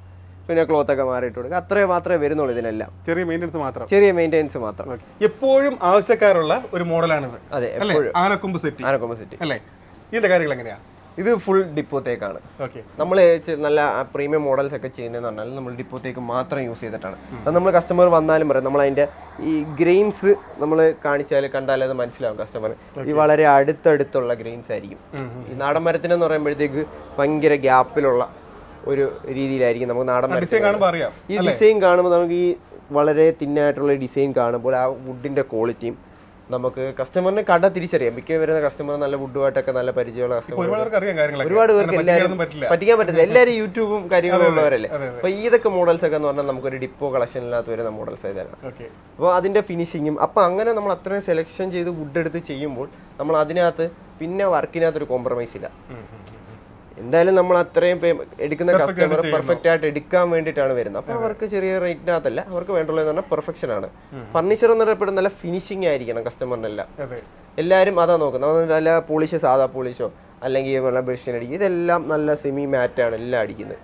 പിന്നെ ക്ലോത്ത് ഒക്കെ മാറിയിട്ട് കൊടുക്കുക. അത്രേ മാത്രമേ വരുന്നുള്ളൂ ഇതിനെല്ലാം. ചെറിയ മെയിന്റെനൻസ് മാത്രം. ചെറിയ മെയിന്റെനൻസ് മാത്രം. എപ്പോഴും ആവശ്യക്കാരുള്ള ഒരു മോഡലാണിത് അതെ എപ്പോഴും. ആനക്കൊമ്പ് സെറ്റ്. ആനക്കൊമ്പ് സെറ്റ്. അല്ലേ? ഇതിന്റെ കാര്യങ്ങൾ എങ്ങനെയാ ഇത് ഫുൾ ഡിപ്പോത്തേക്കാണ് തേക്കാണ് നമ്മൾ നല്ല പ്രീമിയം മോഡൽസ് ഒക്കെ ചെയ്യുന്നതെന്ന് പറഞ്ഞാൽ നമ്മൾ ഡിപ്പോത്തേക്ക് മാത്രം യൂസ് ചെയ്തിട്ടാണ്. അത് നമ്മൾ കസ്റ്റമർ വന്നാലും പറയും നമ്മൾ അതിന്റെ ഈ ഗ്രെയിൻസ് നമ്മൾ കാണിച്ചാൽ കണ്ടാലേ അത് മനസ്സിലാവും കസ്റ്റമർ ഈ വളരെ അടുത്തടുത്തുള്ള ഗ്രെയിൻസ് ആയിരിക്കും. ഈ നാടൻ മരത്തിനെന്ന് പറയുമ്പോഴത്തേക്ക് ഭയങ്കര ഗ്യാപ്പിലുള്ള ഒരു രീതിയിലായിരിക്കും നമുക്ക് നാടൻ മരത്തിന് ഈ ഡിസൈൻ കാണുമ്പോൾ നമുക്ക് ഈ വളരെ തിന്നായിട്ടുള്ള ഡിസൈൻ കാണുമ്പോൾ ആ വുഡിന്റെ ക്വാളിറ്റിയും നമുക്ക് കസ്റ്റമറിന് കട തിരിച്ചറിയാം. മിക്ക വരുന്ന കസ്റ്റമർ നല്ല വുഡുമായിട്ടൊക്കെ നല്ല പരിചയമുള്ള കസ്റ്റമർ ഒരുപാട് പേർക്ക് എല്ലാവരും പറ്റിക്കാൻ പറ്റില്ല എല്ലാവരും യൂട്യൂബും കാര്യങ്ങളും ഉള്ളവരല്ലേ? അപ്പൊ ഇതൊക്കെ മോഡൽസ് ഒക്കെ എന്ന് പറഞ്ഞാൽ നമുക്കൊരു ഡിപ്പോ കളക്ഷനിനകത്ത് വരുന്ന മോഡൽസ് ഇതാണ് ഓക്കെ. അപ്പോൾ അതിന്റെ ഫിനിഷിങ്ങും അപ്പൊ അങ്ങനെ നമ്മൾ അത്രയും സെലക്ഷൻ ചെയ്ത് വുഡ് എടുത്ത് ചെയ്യുമ്പോൾ നമ്മൾ അതിനകത്ത് പിന്നെ വർക്കിനകത്ത് ഒരു കോംപ്രമൈസ് ഇല്ല. എന്തായാലും നമ്മൾ അത്രയും എടുക്കുന്ന കസ്റ്റമർ പെർഫെക്റ്റ് ആയിട്ട് എടുക്കാൻ വേണ്ടിയിട്ടാണ് വരുന്നത്. അപ്പൊ അവർക്ക് ചെറിയ റേറ്റിനകത്തല്ല അവർക്ക് വേണ്ടുള്ളതെന്ന് പറഞ്ഞാൽ പെർഫെക്ഷൻ ആണ്. ഫർണിച്ചർ എന്ന് പറയപ്പെടുന്ന നല്ല ഫിനിഷിംഗ് ആയിരിക്കണം കസ്റ്റമറിനെല്ലാം എല്ലാവരും അതാ നോക്കുന്നത്. നല്ല പോളിഷ് സാധാ പോളിഷോ അല്ലെങ്കിൽ നല്ല ബ്രഷിന് അടിക്കും ഇതെല്ലാം നല്ല സെമി മാറ്റാണ് എല്ലാം അടിക്കുന്നത്.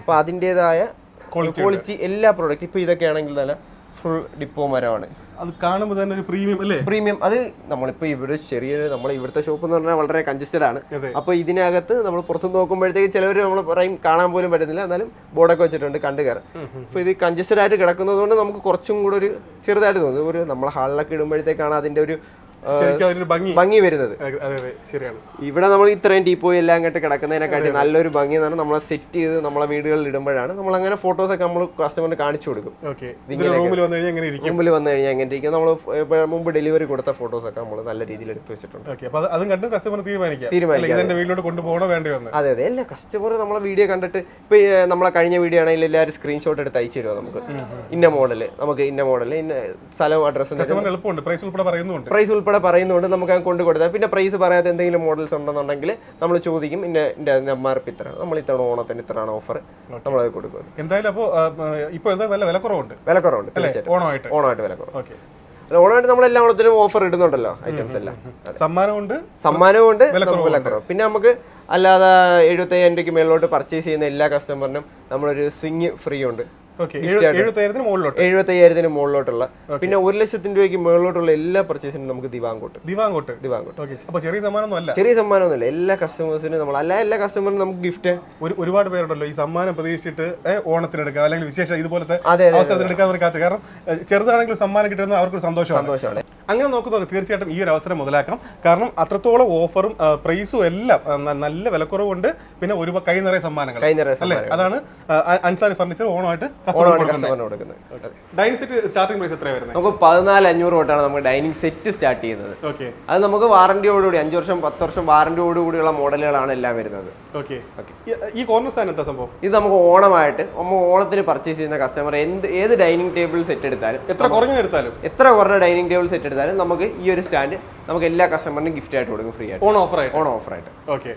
അപ്പൊ അതിന്റെതായ ക്വാളിറ്റി എല്ലാ പ്രോഡക്റ്റ് ഇപ്പൊ ഇതൊക്കെ ആണെങ്കിൽ തന്നെ ഫുൾ ഡിപ്പോ മരമാണ് അത് കാണുമ്പോൾ തന്നെ ഒരു പ്രീമിയം അല്ലേ? പ്രീമിയം അത് നമ്മളിപ്പോ ഇവിടെ ചെറിയൊരു നമ്മൾ ഇവിടുത്തെ ഷോപ്പ് എന്ന് പറഞ്ഞാൽ വളരെ കൺജസ്റ്റഡ് ആണ്. അപ്പൊ ഇതിനകത്ത് നമ്മൾ പുറത്ത് നോക്കുമ്പോഴത്തേക്ക് ചിലവർ നമ്മൾ പറയും കാണാൻ പോലും പറ്റുന്നില്ല എന്നാലും ബോർഡൊക്കെ വെച്ചിട്ടുണ്ട് കണ്ടു കയറാം അപ്പൊ ഇത് കൺജസ്റ്റഡ് ആയിട്ട് കിടക്കുന്നതുകൊണ്ട് നമുക്ക് കുറച്ചും കൂടെ ഒരു ചെറുതായിട്ട് തോന്നുന്നു ഒരു നമ്മൾ ഹാളിലൊക്കെ ഇടുമ്പോഴത്തേക്കാണ് അതിന്റെ ഒരു ഭംഗി. വരുന്നത്. ശരിയാണ്. ഇവിടെ നമ്മൾ ഇത്രയും ടീപ്പോയി എല്ലാം കേട്ട് കിടക്കുന്നതിനെക്കാട്ടി നല്ലൊരു ഭംഗി എന്ന് പറഞ്ഞാൽ നമ്മളെ സെറ്റ് ചെയ്ത് നമ്മളെ വീടുകളിൽ ഇടുമ്പോഴാണ് നമ്മൾ അങ്ങനെ ഫോട്ടോസ് ഒക്കെ നമ്മൾ കസ്റ്റമറിന് കാണിച്ചു കൊടുക്കും. റൂമിൽ വന്നു കഴിഞ്ഞാൽ എങ്ങനെ ഇരിക്കും. മുമ്പിൽ വന്നു കഴിഞ്ഞാൽ എങ്ങനെ ഇരിക്കും. നമ്മൾ മുമ്പ് ഡെലിവറി കൊടുത്ത ഫോട്ടോസ് ഒക്കെ നമ്മൾ നല്ല രീതിയിൽ എടുത്തു വെച്ചിട്ടുണ്ട്. അത് കണ്ടും കസ്റ്റമർ തീരുമാനിക്കാം. വീട്ടിലോട്ട് കൊണ്ടുപോകണോ അതെ അതെ. എല്ലാ കസ്റ്റമർ നമ്മളെ വീഡിയോ കണ്ടിട്ട് ഇപ്പൊ നമ്മളെ കഴിഞ്ഞ വീഡിയോ ആണെങ്കിൽ എല്ലാവരും സ്ക്രീൻഷോട്ട് എടുത്ത് അയച്ചു തരുമോ നമുക്ക്? ഇന്ന മോഡൽ നമുക്ക് ഇന്ന മോഡൽ ഇന്ന സ്ഥലം അഡ്രസ് പ്രൈസ് ഉൾപ്പെടെ പ്രൈസ് പറയുന്നുണ്ട് നമുക്ക് അത് കൊണ്ട് കൊടുത്താൽ പിന്നെ പ്രൈസ് പറയാത്ത എന്തെങ്കിലും മോഡൽസ് ഉണ്ടെന്നുണ്ടെങ്കിൽ നമ്മൾ ചോദിക്കും ഇന്ന എം ആർ പി ഇത്രയാണ് നമ്മൾ ഇത്തവണ ഓണത്തിന് ഇത്രയാണ് ഓഫർ നമ്മൾ നമ്മളത് കൊടുക്കും എന്തായാലും അപ്പോ ഇപ്പൊ എന്താ നല്ല വിലക്കുറവുണ്ട്. വിലക്കുറവുണ്ട് ഓണമായിട്ട്. ഓണമായിട്ട് വിലക്കുറവ്. കുറവ് ഓക്കെ ഓണമായിട്ട് നമ്മൾ എല്ലാ ഓണത്തിനും ഓഫർ ഇടുന്നുണ്ടല്ലോ ഐറ്റംസ് എല്ലാം. സമ്മാനമുണ്ട്. സമ്മാനവും ഉണ്ട് നമുക്ക് വില പിന്നെ നമുക്ക് അല്ലാതെ എഴുപത്തയ്യായിരം രൂപയ്ക്ക് മേളിലോട്ട് പർച്ചേസ് ചെയ്യുന്ന എല്ലാ കസ്റ്റമറിനും നമ്മളൊരു സ്വിങ് ഫ്രീ ഉണ്ട്. എഴുപത്തയ്യായിരത്തിന് മുകളിലോട്ടുള്ള. പിന്നെ ഒരു ലക്ഷത്തിന് രൂപയ്ക്ക് മുകളിലോട്ടുള്ള എല്ലാ പർച്ചേസിനും നമുക്ക് ദിവാങ്കോട്ട്. ദിവാങ്കോട്ട്. ദിവാങ്കോട്ട്. ചെറിയ സമ്മാനമൊന്നും അല്ല. ചെറിയ സമ്മാനമൊന്നുമില്ല. എല്ലാ കസ്റ്റമേഴ്സിനും നമ്മൾ അല്ല എല്ലാ കസ്റ്റമറിനും നമുക്ക് ഗിഫ്റ്റ് ഒരു ഒരുപാട് പേരുണ്ടല്ലോ. ഈ സമ്മാനം പ്രതീക്ഷിച്ചിട്ട് ഓണത്തിന് ഓണത്തിനെടുക്കാം അല്ലെങ്കിൽ വിശേഷം ഇതുപോലത്തെ അവസരത്തിനെടുക്കാൻ കാത്ത്. കാരണം ചെറുതാണെങ്കിലും സമ്മാനം കിട്ടുന്നത് അവർക്ക് സന്തോഷം സന്തോഷമാണ്. അങ്ങനെ നോക്കുന്നവർ തീർച്ചയായിട്ടും ഈ ഒരു അവസരം മുതലാക്കാം. കാരണം അത്രത്തോളം ഓഫറും പ്രൈസും എല്ലാം നല്ല വിലക്കുറവുണ്ട്. പിന്നെ ഒരു കൈ നിറയെ സമ്മാനങ്ങൾ. അതാണ് അൻസാരി ഫർണിച്ചർ ഓണമായിട്ട് ഡൈനിങ് സെറ്റ് സ്റ്റാർട്ടിംഗ് പ്രൈസ് എത്രയാണ് വരുന്നത്? നമുക്ക് പതിനാല് അഞ്ഞൂറ് തൊട്ടാണ് നമുക്ക് ഡൈനിങ് സെറ്റ് സ്റ്റാർട്ട് ചെയ്യുന്നത്. ഓക്കെ അത് നമുക്ക് വാറന്റിയോടുകൂടി അഞ്ച് വർഷം പത്ത് വർഷം വാറന്റിയോടുകൂടിയുള്ള മോഡലുകളാണ് എല്ലാം വരുന്നത്. ഓക്കെ ഈ കോർണർ സ്ഥാനം എന്താ സംഭവം? ഇത് നമുക്ക് ഓണമായിട്ട് നമ്മൾ ഓണത്തിന് പർച്ചേസ് ചെയ്യുന്ന കസ്റ്റമർ എന്ത് ഏത് ഡൈനിങ് ടേബിൾ സെറ്റ് എടുത്താലും എത്ര കുറഞ്ഞ എടുത്താലും? എത്ര കുറഞ്ഞ ഡൈനിങ് ടേബിൾ സെറ്റ് എടുത്താലും നമുക്ക് ഈ ഒരു സ്റ്റാൻഡ് നമുക്ക് എല്ലാ കസ്റ്റമറിനും ഗിഫ്റ്റ് ആയിട്ട് കൊടുക്കും ഫ്രീ ആയിട്ട്. ഓൺ ഓഫർ ആയിട്ട്? ഓണം ഓഫറായിട്ട് ഓക്കെ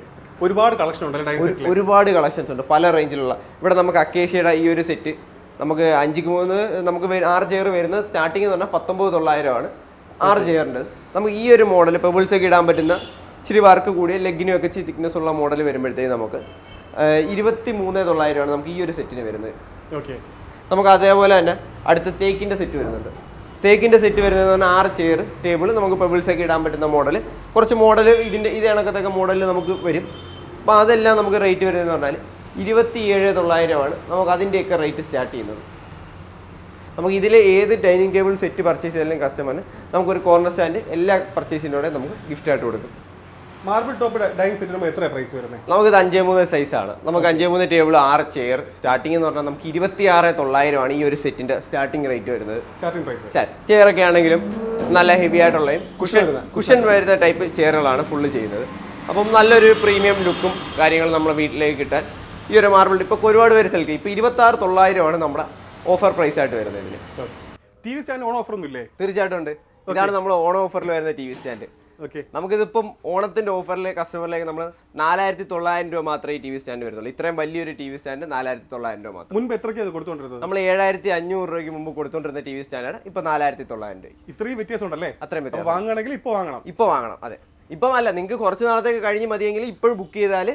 ഒരുപാട് കളക്ഷൻ ഉണ്ട് ഒരുപാട് കളക്ഷൻസ് ഉണ്ട്. പല റേഞ്ചിലുള്ള ഇവിടെ നമുക്ക് അക്കേഷ്യയുടെ ഈ ഒരു സെറ്റ് നമുക്ക് അഞ്ചിക്ക് മൂന്ന് നമുക്ക് ആറ് ചെയർ വരുന്നത് സ്റ്റാർട്ടിംഗ് എന്ന് പറഞ്ഞാൽ പത്തൊമ്പത് തൊള്ളായിരമാണ്. ആറ് ചെയറിന്റെ നമുക്ക് ഈ ഒരു മോഡൽ ഇപ്പോൾ ഒക്കെ ഇടാൻ പറ്റുന്ന ഇച്ചിരി വർക്ക് കൂടിയ ലെഗിനും ഒക്കെ ഇച്ചിരി തിക്നെസ് ഉള്ള മോഡൽ വരുമ്പോഴത്തേക്ക് നമുക്ക് ഇരുപത്തി മൂന്ന് തൊള്ളായിരമാണ് നമുക്ക് ഈ ഒരു സെറ്റിന് വരുന്നത്. ഓക്കെ നമുക്ക് അതേപോലെ തന്നെ അടുത്ത തേക്കിന്റെ സെറ്റ് വരുന്നുണ്ട്. തേക്കിന്റെ സെറ്റ് വരുന്നത് പറഞ്ഞാൽ ആറ് ചെയർ ടേബിൾ നമുക്ക് പെബിൾസൊക്കെ ഇടാൻ പറ്റുന്ന മോഡൽ കുറച്ച് മോഡൽ ഇതിന്റെ ഇതേ കണക്കത്തൊക്കെ മോഡലിൽ നമുക്ക് വരും. അപ്പോൾ അതെല്ലാം നമുക്ക് റേറ്റ് വരുന്നതെന്ന് പറഞ്ഞാൽ ഇരുപത്തി ഏഴ് തൊള്ളായിരമാണ് നമുക്ക് അതിന്റെയൊക്കെ റേറ്റ് സ്റ്റാർട്ട് ചെയ്യുന്നത്. നമുക്ക് ഇതിൽ ഏത് ഡൈനിങ് ടേബിൾ സെറ്റ് പർച്ചേസ് ചെയ്താലും കസ്റ്റമറിന് നമുക്കൊരു കോർണർ സ്റ്റാൻഡ് എല്ലാ പർച്ചേസിനോടെ നമുക്ക് ഗിഫ്റ്റ് ആയിട്ട് കൊടുക്കും. മാർബിൾ ടോപ്പ് ഡൈനിങ് സെറ്റിന് എത്ര പ്രൈസ് വരുന്നത് നമുക്കിത് അഞ്ചേ മൂന്ന് സൈസാണ് നമുക്ക് അഞ്ചേ മൂന്ന് ടേബിൾ ആറ് ചെയർ സ്റ്റാർട്ടിംഗ് എന്ന് പറഞ്ഞാൽ നമുക്ക് ഇരുപത്തി ആറ് തൊള്ളായിരമാണ് ഈ ഒരു സെറ്റിന്റെ സ്റ്റാർട്ടിംഗ് റേറ്റ് വരുന്നത്. സ്റ്റാർട്ടിംഗ് പ്രൈസ് ചെയർ ഒക്കെ ആണെങ്കിലും നല്ല ഹെവി ആയിട്ടുള്ള കുഷൻ. കുഷൻ വരുന്ന ടൈപ്പ് ചെയറുകളാണ് ഫുള്ള് ചെയ്യുന്നത്. അപ്പം നല്ലൊരു പ്രീമിയം ലുക്കും കാര്യങ്ങളും നമ്മുടെ വീട്ടിലേക്ക് കിട്ടാൻ ഈ ഒരു മാർബിൾ ഇപ്പോൾ ഒരുപാട് പേര് സെൽക്ക് ഇപ്പോൾ ഇരുപത്തി ആറ് തൊള്ളായിരമാണ് നമ്മുടെ ഓഫർ പ്രൈസ് ആയിട്ട് വരുന്നത് ഇതിന് T V stand on offer ഒന്നും ഇല്ലേ തീർച്ചയായിട്ടും ഉണ്ട്. ഇതാണ് നമ്മൾ ഓൺ ഓഫറിൽ വരുന്ന ടി വി സ്റ്റാൻഡ്. ഓക്കെ നമുക്കിതിപ്പം ഓണത്തിന്റെ ഓഫറിലെ കസ്റ്റമറിലേക്ക് നമ്മൾ നാലായിരത്തി തൊള്ളായിരം രൂപ മാത്രമേ ഈ ടി വി സ്റ്റാൻഡ് വരുന്നുള്ളൂ. ഇത്രയും വലിയൊരു ടി വി സ്റ്റാൻഡ് നാലായിരത്തി തൊള്ളായിരം രൂപ മാത്രം. മുൻപ് എത്രയ്ക്ക് അത് കൊടുത്തുകൊണ്ടിരുന്നത്? നമ്മൾ ഏഴായിരത്തി അഞ്ഞൂറ് രൂപയ്ക്ക് മുമ്പ് കൊടുത്തോണ്ടിരുന്ന ടി വി സ്റ്റാൻഡാണ് ഇപ്പൊ നാലായിരത്തി തൊള്ളായിരം രൂപ ഇത്രയും വ്യത്യാസം ഉണ്ടല്ലേ അത്രയും വ്യത്യാസം വാങ്ങണമെങ്കിൽ ഇപ്പൊ വാങ്ങണം. ഇപ്പൊ വാങ്ങണം അതെ. ഇപ്പം അല്ല നിങ്ങൾക്ക് കുറച്ച് നാളത്തേക്ക് കഴിഞ്ഞ് മതിയെങ്കിൽ ഇപ്പോൾ ബുക്ക് ചെയ്താൽ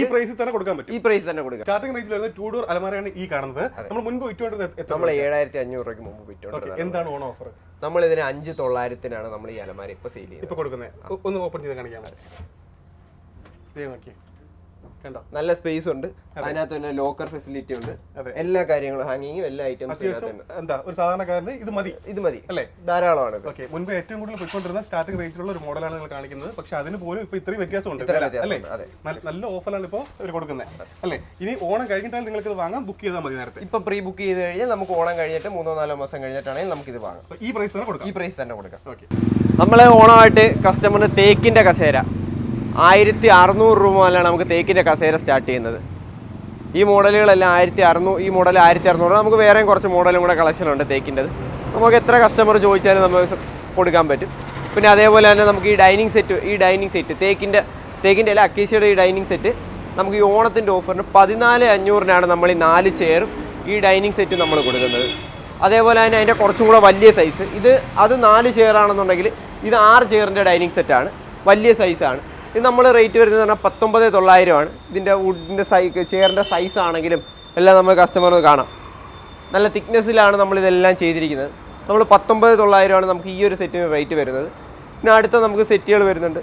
ഈ പ്രൈസിൽ തന്നെ കൊടുക്കാൻ പറ്റും. ഈ പ്രൈസ് തന്നെ കൊടുക്കാം. സ്റ്റാർട്ടിംഗ് റേഞ്ചിൽ വരുന്നത് ടൂ ഡോർ അലമാരയാണ് ഈ കാണുന്നത്. നമ്മൾ മുൻപ് വിറ്റുകൊണ്ടിരുന്നത് നമ്മൾ ഏഴായിരത്തി അഞ്ഞൂറ് രൂപയ്ക്ക് മുമ്പ് വിറ്റുകൊണ്ടിരുന്നത്. എന്താണ് ഓൺ ഓഫർ നമ്മൾ ഇതിന് അഞ്ച് തൊള്ളായിരത്തിനാണ് നമ്മൾ ഈ അലമാര ഇപ്പൊ സെയിൽ ചെയ്യുന്നത് ഇപ്പൊ കൊടുക്കുന്നത്. ഒന്ന് ഓപ്പൺ ചെയ്ത് കാണിക്കാൻ നോക്കി കണ്ടോ? നല്ല സ്പേസ് ഉണ്ട്. അതിനകത്ത് തന്നെ ലോക്കർ ഫെസിലിറ്റി ഉണ്ട്. എല്ലാ കാര്യങ്ങളും ഹാങ്ങിങ്ങും എല്ലാ ഐറ്റംസും എന്താ ഒരു സാധാരണക്കാരന് ഇത് മതി. ഇത് മതി. അല്ലേ? ധാരാളമാണ് ഓക്കെ മുൻപ് ഏറ്റവും കൂടുതൽ പോയിക്കൊണ്ടിരുന്ന സ്റ്റാർട്ടിംഗ് റേഞ്ചിലുള്ള ഒരു മോഡലാണ് നിങ്ങൾ കാണിക്കുന്നത്. പക്ഷെ അതിന് പോലും ഇപ്പൊ ഇത്രയും വ്യത്യാസമുണ്ട്. വ്യത്യാസം അല്ലേ? ഉണ്ട്, നല്ല- നല്ല ഓഫറാണ് ഇപ്പോൾ ഇവർ കൊടുക്കുന്നത്. അല്ലേ? ഇനി ഓണം കഴിഞ്ഞിട്ടാണ് നിങ്ങൾക്ക് ഇത് വാങ്ങാൻ ബുക്ക് ചെയ്താൽ മതി നേരത്തെ. ഇപ്പൊ പ്രീ ബുക്ക് ചെയ്ത് കഴിഞ്ഞാൽ നമുക്ക് ഓണം കഴിഞ്ഞിട്ട് മൂന്നോ നാലോ മാസം കഴിഞ്ഞിട്ടാണെങ്കിൽ നമുക്ക് ഇത് വാങ്ങാം ഈ പ്രൈസ് തന്നെ കൊടുക്കാം. ഈ പ്രൈസ് തന്നെ കൊടുക്കാം. ഓക്കെ നമ്മളെ ഓണമായിട്ട് കസ്റ്റമറിന് തേക്കിന്റെ കസേര. ആയിരത്തി അറുന്നൂറ് രൂപ മുതലാണ് നമുക്ക് തേക്കിന്റെ കസേര സ്റ്റാർട്ട് ചെയ്യുന്നത്. ഈ മോഡലുകളെല്ലാം ആയിരത്തി അറുന്നൂറ് ഈ മോഡൽ ആയിരത്തി അറുന്നൂറ് നമുക്ക് വേറെയും കുറച്ച് മോഡലും കൂടെ കളക്ഷൻ ഉണ്ട് തേക്കിന്റെത് നമുക്ക് എത്ര കസ്റ്റമർ ചോദിച്ചാലും നമുക്ക് കൊടുക്കാൻ പറ്റും. പിന്നെ അതേപോലെ തന്നെ നമുക്ക് ഈ ഡൈനിങ് സെറ്റ് ഈ ഡൈനിങ് സെറ്റ് തേക്കിന്റെ തേക്കിന്റെ അല്ല അക്കീഷയുടെ ഈ ഡൈനിങ് സെറ്റ് നമുക്ക് ഈ ഓണത്തിന്റെ ഓഫറിന് പതിനാല് അഞ്ഞൂറിനാണ് നമ്മൾ ഈ നാല് ചെയറും ഈ ഡൈനിങ് സെറ്റ് നമ്മൾ കൊടുക്കുന്നത്. അതേപോലെ തന്നെ അതിന്റെ കുറച്ചും കൂടെ വലിയ സൈസ് ഇത് അത് നാല് ചെയറാണെന്നുണ്ടെങ്കിൽ ഇത് ആറ് ചെയറിന്റെ ഡൈനിങ് സെറ്റാണ് വലിയ സൈസാണ് ഇത് നമ്മൾ റേറ്റ് വരുന്നത് പറഞ്ഞാൽ പത്തൊമ്പത് തൊള്ളായിരമാണ്. ഇതിന്റെ വുഡിന്റെ സൈ ചെയറിന്റെ സൈസ് ആണെങ്കിലും എല്ലാം നമ്മൾ കസ്റ്റമർ കാണാം. നല്ല തിക്നെസ്സിലാണ് നമ്മളിതെല്ലാം ചെയ്തിരിക്കുന്നത്. നമ്മൾ പത്തൊമ്പത് തൊള്ളായിരമാണ് നമുക്ക് ഈ ഒരു സെറ്റിന് റേറ്റ് വരുന്നത്. പിന്നെ അടുത്ത നമുക്ക് സെറ്റുകൾ വരുന്നുണ്ട്.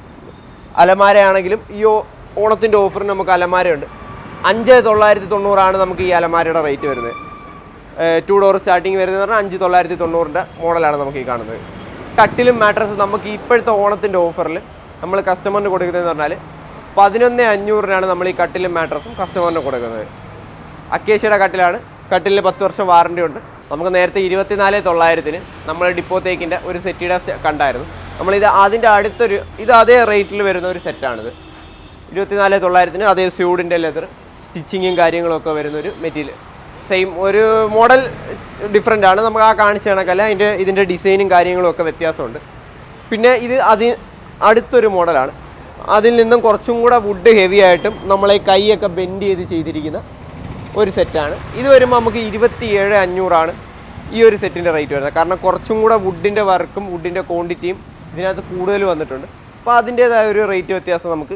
അലമാരയാണെങ്കിലും ഈ ഓണത്തിന്റെ ഓഫറിന് നമുക്ക് അലമാരയുണ്ട്. അഞ്ച് തൊള്ളായിരത്തി തൊണ്ണൂറാണ് നമുക്ക് ഈ അലമാരയുടെ റേറ്റ് വരുന്നത്. ടു ഡോർ സ്റ്റാർട്ടിങ് വരുന്നത് പറഞ്ഞാൽ അഞ്ച് തൊള്ളായിരത്തി തൊണ്ണൂറിന്റെ മോഡലാണ് നമുക്ക് ഈ കാണുന്നത്. കട്ടിലും മാട്രസും നമുക്ക് ഇപ്പോഴത്തെ ഓണത്തിന്റെ ഓഫറിൽ നമ്മൾ കസ്റ്റമറിന് കൊടുക്കുന്നതെന്ന് പറഞ്ഞാൽ പതിനൊന്ന് അഞ്ഞൂറിനാണ് നമ്മൾ ഈ കട്ടിലും മാട്രസും കസ്റ്റമറിന് കൊടുക്കുന്നത്. അക്കേഷ്യയുടെ കട്ടിലാണ്. കട്ടിലിന് പത്ത് വർഷം വാറണ്ടി ഉണ്ട്. നമുക്ക് നേരത്തെ ഇരുപത്തിനാല് തൊള്ളായിരത്തിന് നമ്മൾ ഡിപ്പോ തേക്കിന്റെ ഒരു സെറ്റിയുടെ സ്റ്റ- കണ്ടായിരുന്നു. നമ്മളിത് അതിന്റെ അടുത്തൊരു ഇത് അതേ റേറ്റിൽ വരുന്ന ഒരു സെറ്റാണിത് ഇരുപത്തിനാല് തൊള്ളായിരത്തിന് അതേ സ്യൂഡിന്റെ ലെതർ സ്റ്റിച്ചിങ്ങും കാര്യങ്ങളൊക്കെ വരുന്ന ഒരു മെറ്റീരിയൽ സെയിം ഒരു മോഡൽ ഡിഫറെന്റ് ആണ്. നമുക്ക് ആ കാണിച്ച കണക്കല്ല. അതിന്റെ ഇതിന്റെ ഡിസൈനും കാര്യങ്ങളും ഒക്കെ വ്യത്യാസമുണ്ട്. പിന്നെ ഇത് അതി അടുത്തൊരു മോഡലാണ്. അതിൽ നിന്നും കുറച്ചും കൂടെ വുഡ് ഹെവി ആയിട്ടും നമ്മളെ കൈയൊക്കെ ബെൻഡ് ചെയ്ത് ചെയ്തിരിക്കുന്ന ഒരു സെറ്റാണ് ഇത് വരുമ്പോൾ നമുക്ക് ഇരുപത്തിയേഴ് അഞ്ഞൂറാണ് ഈ ഒരു സെറ്റിന്റെ റേറ്റ് വരുന്നത്. കാരണം കുറച്ചും കൂടെ വുഡിന്റെ വർക്കും വുഡിന്റെ ക്വാണ്ടിറ്റിയും ഇതിനകത്ത് കൂടുതൽ വന്നിട്ടുണ്ട്. അപ്പോൾ അതിന്റേതായ ഒരു റേറ്റ് വ്യത്യാസം നമുക്ക്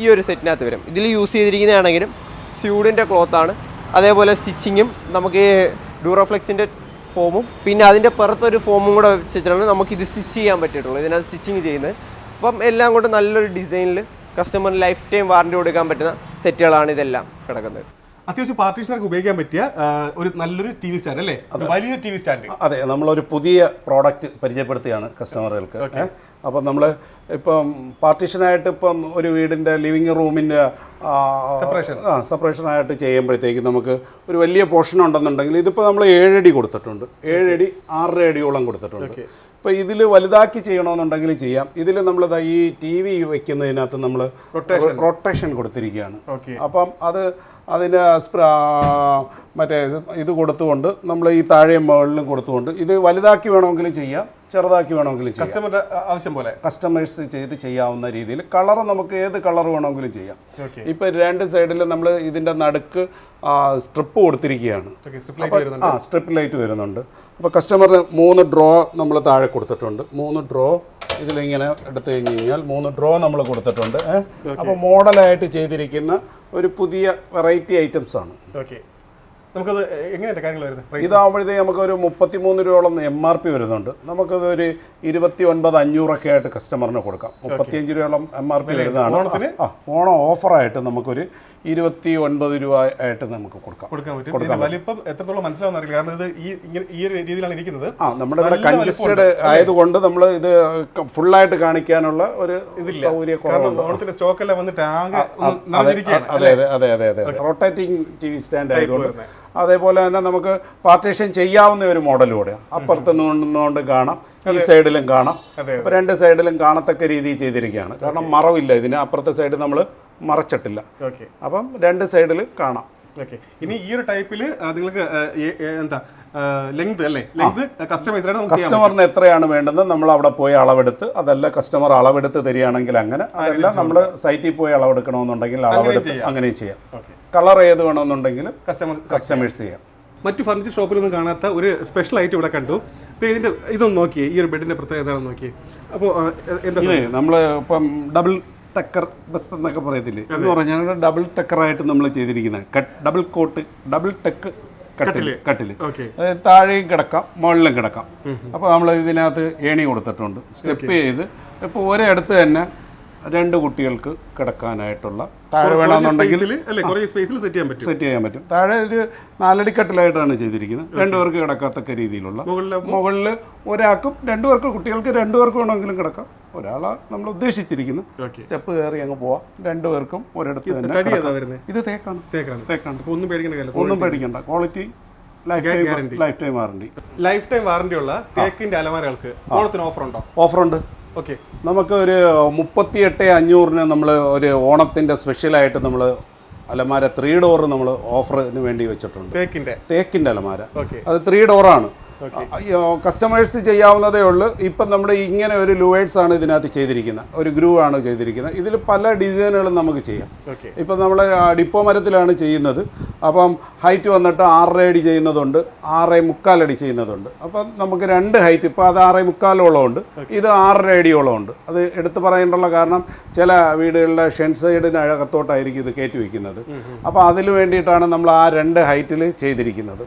ഈ ഒരു സെറ്റിനകത്ത് വരും. ഇതിൽ യൂസ് ചെയ്തിരിക്കുന്നതാണെങ്കിലും സ്യൂഡിന്റെ ക്ലോത്താണ് അതേപോലെ സ്റ്റിച്ചിങ്ങും നമുക്ക് ഡ്യൂറോഫ്ലെക്സിന്റെ ഫോമും പിന്നെ അതിന്റെ പുറത്തൊരു ഫോമും കൂടെ വെച്ചിട്ടാണ് നമുക്ക് ഇത് സ്റ്റിച്ച് ചെയ്യാൻ പറ്റിയിട്ടുള്ളൂ ഇതിനകത്ത് സ്റ്റിച്ചിങ് ചെയ്യുന്നത്. അപ്പം എല്ലാം കൊണ്ട് നല്ലൊരു ഡിസൈനിൽ കസ്റ്റമർ ലൈഫ് ടൈം വാറണ്ടി കൊടുക്കാൻ പറ്റുന്ന സെറ്റുകളാണ് ഇതെല്ലാം കിടക്കുന്നത്. അത്യാവശ്യം പാർട്ടീഷനൊക്കെ ഉപയോഗിക്കാൻ പറ്റിയ ഒരു നല്ലൊരു ടി വി സ്റ്റാൻഡ് അല്ലേ? വലിയ ടി വി സ്റ്റാൻഡ് അതെ. നമ്മളൊരു പുതിയ പ്രോഡക്റ്റ് പരിചയപ്പെടുത്തുകയാണ് കസ്റ്റമറുകൾക്ക് അപ്പം നമ്മൾ ഇപ്പം പാർട്ടീഷനായിട്ട് ഇപ്പം ഒരു വീടിന്റെ ലിവിങ് റൂമിന്റെ സെപ്പറേഷൻ ആ സെപ്പറേഷനായിട്ട് ചെയ്യുമ്പോഴത്തേക്ക് നമുക്ക് ഒരു വലിയ പോർഷൻ ഉണ്ടെന്നുണ്ടെങ്കിൽ ഇതിപ്പോൾ നമ്മൾ ഏഴടി കൊടുത്തിട്ടുണ്ട്. ഏഴടി ആറര അടിയോളം കൊടുത്തിട്ടുണ്ട് ഇപ്പോൾ ഇതിൽ വലുതാക്കി ചെയ്യണമെന്നുണ്ടെങ്കിൽ ചെയ്യാം. ഇതിൽ നമ്മൾ ഈ ടി വി വയ്ക്കുന്നതിനകത്ത് നമ്മൾ റൊട്ടേഷൻ കൊടുത്തിരിക്കുകയാണ്. അപ്പം അത് അതിന് മറ്റേ ഇത് കൊടുത്തുകൊണ്ട് നമ്മൾ ഈ താഴെയും മുകളിലും കൊടുത്തുകൊണ്ട് ഇത് വലുതാക്കി വേണമെങ്കിലും ചെയ്യാം. ചെറുതാക്കി വേണമെങ്കിലും കസ്റ്റമറുടെ ആവശ്യം പോലെ. കസ്റ്റമേഴ്സ് ചെയ്ത് ചെയ്യാവുന്ന രീതിയിൽ കളർ നമുക്ക് ഏത് കളർ വേണമെങ്കിലും ചെയ്യാം. ഇപ്പൊ രണ്ട് സൈഡിൽ നമ്മൾ ഇതിന്റെ നടുക്ക് സ്ട്രിപ്പ് കൊടുത്തിരിക്കുകയാണ്. ആ സ്ട്രിപ്പ് ലൈറ്റ് വരുന്നുണ്ട്. അപ്പൊ കസ്റ്റമറിന് മൂന്ന് ഡ്രോ നമ്മൾ താഴെ കൊടുത്തിട്ടുണ്ട്. മൂന്ന് ഡ്രോ ഇതിലിങ്ങനെ എടുത്തു കഴിഞ്ഞ് കഴിഞ്ഞാൽ മൂന്ന് ഡ്രോ നമ്മൾ കൊടുത്തിട്ടുണ്ട്. അപ്പൊ മോഡലായിട്ട് ചെയ്തിരിക്കുന്ന ഒരു പുതിയ വെറൈറ്റി ഐറ്റംസ് ആണ്. ഓക്കെ നമുക്കത് എങ്ങനെയാണ് കാര്യങ്ങൾ വരുന്നത്? ഇതാവുമ്പോഴത്തേക്ക് നമുക്കൊരു മുപ്പത്തിമൂന്ന് രൂപയോളം എം ആർ പി വരുന്നുണ്ട്. നമുക്കത് ഒരു ഇരുപത്തി ഒൻപത് അഞ്ഞൂറൊക്കെ ആയിട്ട് കസ്റ്റമറിന് കൊടുക്കാം. മുപ്പത്തിയഞ്ച് രൂപയോളം എം ആർ പി വരുന്നതാണ്. ഓണത്തിന്? ആ ഓണം ഓഫറായിട്ട് നമുക്കൊരു ഇരുപത്തി ഒൻപത് രൂപ ആയിട്ട് നമുക്ക് കൊടുക്കാം. കൊടുക്കാൻ പറ്റും. വലിപ്പം എത്രത്തോളം മനസ്സിലാവുന്ന അറിയില്ല. കാരണം ഇത് ഈ ഈ ഒരു രീതിയിലാണ് ഇരിക്കുന്നത്. ആ നമ്മുടെ ഇവിടെ കൺജസ്റ്റഡ് ആയതുകൊണ്ട് നമ്മൾ ഇത് ഫുള്ളായിട്ട് കാണിക്കാനുള്ള ഒരു ഇതില്ല. ഓണത്തിന്റെ സ്റ്റോക്ക് എല്ലാം വന്നിട്ട് ആകെ അതെ അതെ അതെ അതെ റൊട്ടേറ്റിംഗ് ടി വി സ്റ്റാൻഡ് ആയതുകൊണ്ട്. അതേപോലെ തന്നെ നമുക്ക് പാർട്ടീഷൻ ചെയ്യാവുന്ന ഒരു മോഡൽ കൂടെയാണ് അപ്പുറത്ത് നിന്നുകൊണ്ട് കാണാം ഈ സൈഡിലും കാണാം. അപ്പോൾ രണ്ട് സൈഡിലും കാണത്തക്ക രീതിയിൽ ചെയ്തിരിക്കുകയാണ്. കാരണം മറവില്ല ഇതിന് അപ്പുറത്തെ സൈഡ് നമ്മൾ മറച്ചിട്ടില്ല. ഓക്കെ. അപ്പം രണ്ട് സൈഡിൽ കാണാം. ഓക്കെ. ഇനി ഈ ഒരു ടൈപ്പിൽ നിങ്ങൾക്ക് എന്താ ലെങ്ത് അല്ലേ? ലെങ്ത് കസ്റ്റമൈസ് കസ്റ്റമറിന് എത്രയാണ് വേണ്ടത് നമ്മൾ അവിടെ പോയി അളവെടുത്ത് അതല്ല കസ്റ്റമർ അളവെടുത്ത് തരികയാണെങ്കിൽ അങ്ങനെ അതല്ല നമ്മൾ സൈറ്റിൽ പോയി അളവെടുക്കണമെന്നുണ്ടെങ്കിൽ അളവെടുത്ത് അങ്ങനെ ചെയ്യാം. ഓക്കെ. കളർ ഏത് വേണമെന്നുണ്ടെങ്കിൽ കസ്റ്റമർ കസ്റ്റമൈസ് ചെയ്യാം. മറ്റു ഫർണിച്ചർ ഷോപ്പിലൊന്നും കാണാത്ത ഒരു സ്പെഷ്യൽ ഐറ്റം ഇവിടെ കണ്ടു. ഇതിന്റെ ഇതൊന്ന് നോക്കിയേ ഈ ഒരു ബെഡിന്റെ പ്രത്യേകത എന്താണെന്ന് നോക്കിയേ. അപ്പോൾ എന്താ നമ്മൾ ഇപ്പം ഡബിൾ ടക്കർ ബസ് എന്നൊക്കെ പറയത്തില്ലേ? എന്ന് പറഞ്ഞാൽ ഡബിൾ ടക്കറായിട്ട് നമ്മൾ ചെയ്തിരിക്കുന്നത് ഡബിൾ കോട്ട് ഡബിൾ ടെക്ക് കട്ടിൽ. കട്ടിൽ താഴെയും കിടക്കാം മുകളിലും കിടക്കാം. അപ്പോൾ നമ്മൾ ഇതിനകത്ത് ഏണി കൊടുത്തിട്ടുണ്ട്. സ്റ്റെപ്പ് ചെയ്ത് ഇപ്പോൾ ഒരിടത്ത് തന്നെ രണ്ട് കുട്ടികൾക്ക് കിടക്കാനായിട്ടുള്ള താഴെ വേണമെന്നുണ്ടെങ്കിൽ സ്പേസിൽ സെറ്റ് ചെയ്യാൻ പറ്റും. സെറ്റ് ചെയ്യാൻ പറ്റും. താഴെ ഒരു നാലടിക്കട്ടിലായിട്ടാണ് ചെയ്തിരിക്കുന്നത്. രണ്ടുപേർക്ക് കിടക്കാത്തക്ക രീതിയിലുള്ള. മുകളിൽ ഒരാൾക്കും രണ്ടുപേർക്ക് കുട്ടികൾക്ക് രണ്ടുപേർക്ക് വേണമെങ്കിലും കിടക്കാം. ഒരാളാ നമ്മൾ ഉദ്ദേശിച്ചിരിക്കുന്നു സ്റ്റെപ്പ് കയറി അങ്ങ് പോവാം. രണ്ടുപേർക്കും ഒരിടത്ത് തന്നെ. ഇത് തേക്കാണ്. തേക്കാണ്. തേക്കാണ്. ഒന്നും പേടിക്കേണ്ട ഒന്നും പേടിക്കണ്ട. Quality life time guarantee. Life time warranty life time warranty ഉള്ള തേക്കിന്റെ അലമാരകൾക്ക് ഓണത്തിന് ഓഫർ ഉണ്ടോ? ഓഫറുണ്ട് ഓക്കെ. നമുക്ക് ഒരു മുപ്പത്തിയെട്ട് അഞ്ഞൂറിന് നമ്മൾ ഒരു ഓണത്തിന്റെ സ്പെഷ്യലായിട്ട് നമ്മൾ അലമാര ത്രീ ഡോർ നമ്മൾ ഓഫറിന് വേണ്ടി വെച്ചിട്ടുണ്ട്. തേക്കിന്റെ തേക്കിന്റെ അലമാര. ഓക്കെ. അത് ത്രീ ഡോറാണ്. കസ്റ്റമൈസ് ചെയ്യാവുന്നതേ ഉള്ളൂ. ഇപ്പം നമ്മുടെ ഇങ്ങനെ ഒരു ലുവേഡ്സ് ആണ് ഇതിനകത്ത് ചെയ്തിരിക്കുന്നത്. ഒരു ഗ്രൂ ആണ് ചെയ്തിരിക്കുന്നത്. ഇതിൽ പല ഡിസൈനുകളും നമുക്ക് ചെയ്യാം. ഇപ്പം നമ്മൾ ഡിപ്പോ മരത്തിലാണ് ചെയ്യുന്നത്. അപ്പം ഹൈറ്റ് വന്നിട്ട് ആറര അടി ചെയ്യുന്നതുണ്ട്. ആറേ മുക്കാലടി ചെയ്യുന്നതുണ്ട്. അപ്പം നമുക്ക് രണ്ട് ഹൈറ്റ് ഇപ്പോൾ അത് ആറേ മുക്കാലോളം ഉണ്ട്. ഇത് ആറര അടിയോളം ഉണ്ട്. അത് എടുത്തു പറയേണ്ടുള്ള കാരണം ചില വീടുകളിലെ ഷെൻ സൈഡിന് അകത്തോട്ടായിരിക്കും ഇത് കയറ്റി വയ്ക്കുന്നത്. അപ്പോൾ അതിന് വേണ്ടിയിട്ടാണ് നമ്മൾ ആ രണ്ട് ഹൈറ്റിൽ ചെയ്തിരിക്കുന്നത്.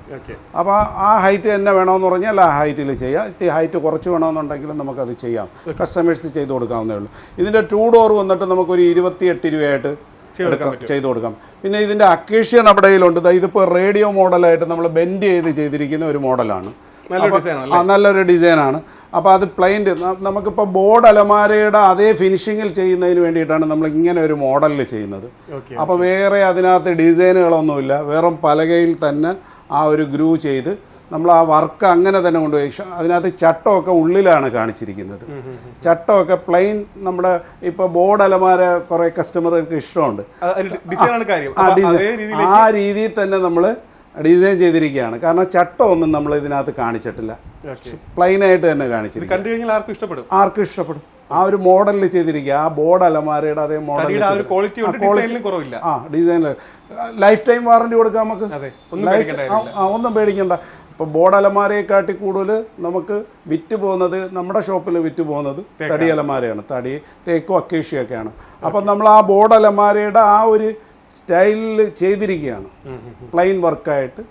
അപ്പോൾ ആ ഹൈറ്റ് തന്നെ വേണമെന്ന് പറഞ്ഞാൽ ആ ഹൈറ്റിൽ ചെയ്യാം. ഇത്തിരി ഹൈറ്റ് കുറച്ച് വേണമെന്നുണ്ടെങ്കിലും നമുക്കത് ചെയ്യാം. കസ്റ്റമേഴ്സ് ചെയ്ത് കൊടുക്കാവുന്നേ ഉള്ളൂ. ഇതിന്റെ ടൂ ഡോർ വന്നിട്ട് നമുക്കൊരു ഇരുപത്തിയെട്ട് രൂപയായിട്ട് ചെയ്തു കൊടുക്കാം. പിന്നെ ഇതിന്റെ അക്കേഷ്യ നമ്മുടെ കയ്യിലുണ്ട്. ഇതിപ്പോൾ റേഡിയോ മോഡലായിട്ട് നമ്മൾ ബെൻഡ് ചെയ്ത് ചെയ്തിരിക്കുന്ന ഒരു മോഡലാണ്. ആ നല്ലൊരു ഡിസൈനാണ്. അപ്പോൾ അത് പ്ലെയിന്റ് നമുക്കിപ്പോൾ ബോർഡ് അലമാരയുടെ അതേ ഫിനിഷിങ്ങിൽ ചെയ്യുന്നതിന് വേണ്ടിയിട്ടാണ് നമ്മൾ ഇങ്ങനെ ഒരു മോഡലിൽ ചെയ്യുന്നത്. അപ്പോൾ വേറെ അതിനകത്ത് ഡിസൈനുകളൊന്നുമില്ല. വെറും പലകയിൽ തന്നെ ആ ഒരു ഗ്രൂ ചെയ്ത് നമ്മൾ ആ വർക്ക് അങ്ങനെ തന്നെ കൊണ്ടുപോയി. അതിനകത്ത് ചട്ടമൊക്കെ ഉള്ളിലാണ് കാണിച്ചിരിക്കുന്നത്. ചട്ടമൊക്കെ പ്ലെയിൻ നമ്മുടെ ഇപ്പോൾ ബോർഡ് അലമാര കുറേ കസ്റ്റമർക്ക് ഇഷ്ടമുണ്ട്. ആ രീതിയിൽ തന്നെ നമ്മൾ ഡിസൈൻ ചെയ്തിരിക്കുകയാണ്. കാരണം ചട്ടമൊന്നും നമ്മൾ ഇതിനകത്ത് കാണിച്ചിട്ടില്ല. പ്ലെയിൻ ആയിട്ട് തന്നെ ഇത് കാണിച്ചിരിക്കുക കണ്ടു കഴിഞ്ഞാൽ ആർക്കും ഇഷ്ടപ്പെടും? ആർക്കും ഇഷ്ടപ്പെടും. ആ ഒരു മോഡലിൽ ചെയ്തിരിക്കുക. ആ ബോർഡ് അലമാരയുടെ അതേ മോഡൽ ക്വാളിറ്റി ആ ഡിസൈനിൽ ലൈഫ് ടൈം വാറണ്ടി കൊടുക്കാം നമുക്ക്? ഒന്നും പേടിക്കേണ്ട. ഇപ്പോൾ ബോർഡ് അലമാരയെക്കാട്ടി കൂടുതൽ നമുക്ക് വിറ്റ് പോകുന്നത് നമ്മുടെ ഷോപ്പിൽ വിറ്റ് പോകുന്നത് തടി അലമാരയാണ് തടി തേക്കും അക്കേഷ്യയൊക്കെയാണ് അപ്പം നമ്മൾ ആ ബോർഡ് അലമാരയുടെ ആ ഒരു സ്റ്റൈലിൽ ചെയ്തിരിക്കുകയാണ്. പ്ലെയിൻ വർക്കായിട്ട്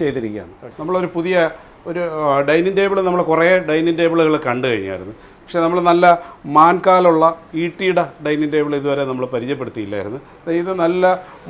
ചെയ്തിരിക്കുകയാണ്. നമ്മളൊരു പുതിയ ഒരു ഡൈനിങ് ടേബിൾ നമ്മൾ കുറേ ഡൈനിങ് ടേബിളുകൾ കണ്ടു കഴിഞ്ഞായിരുന്നു. പക്ഷേ നമ്മൾ നല്ല മാൻകാലുള്ള ഈട്ടിയുടെ ഡൈനിങ് ടേബിൾ ഇതുവരെ നമ്മൾ പരിചയപ്പെടുത്തിയില്ലായിരുന്നു. ഇത് നല്ല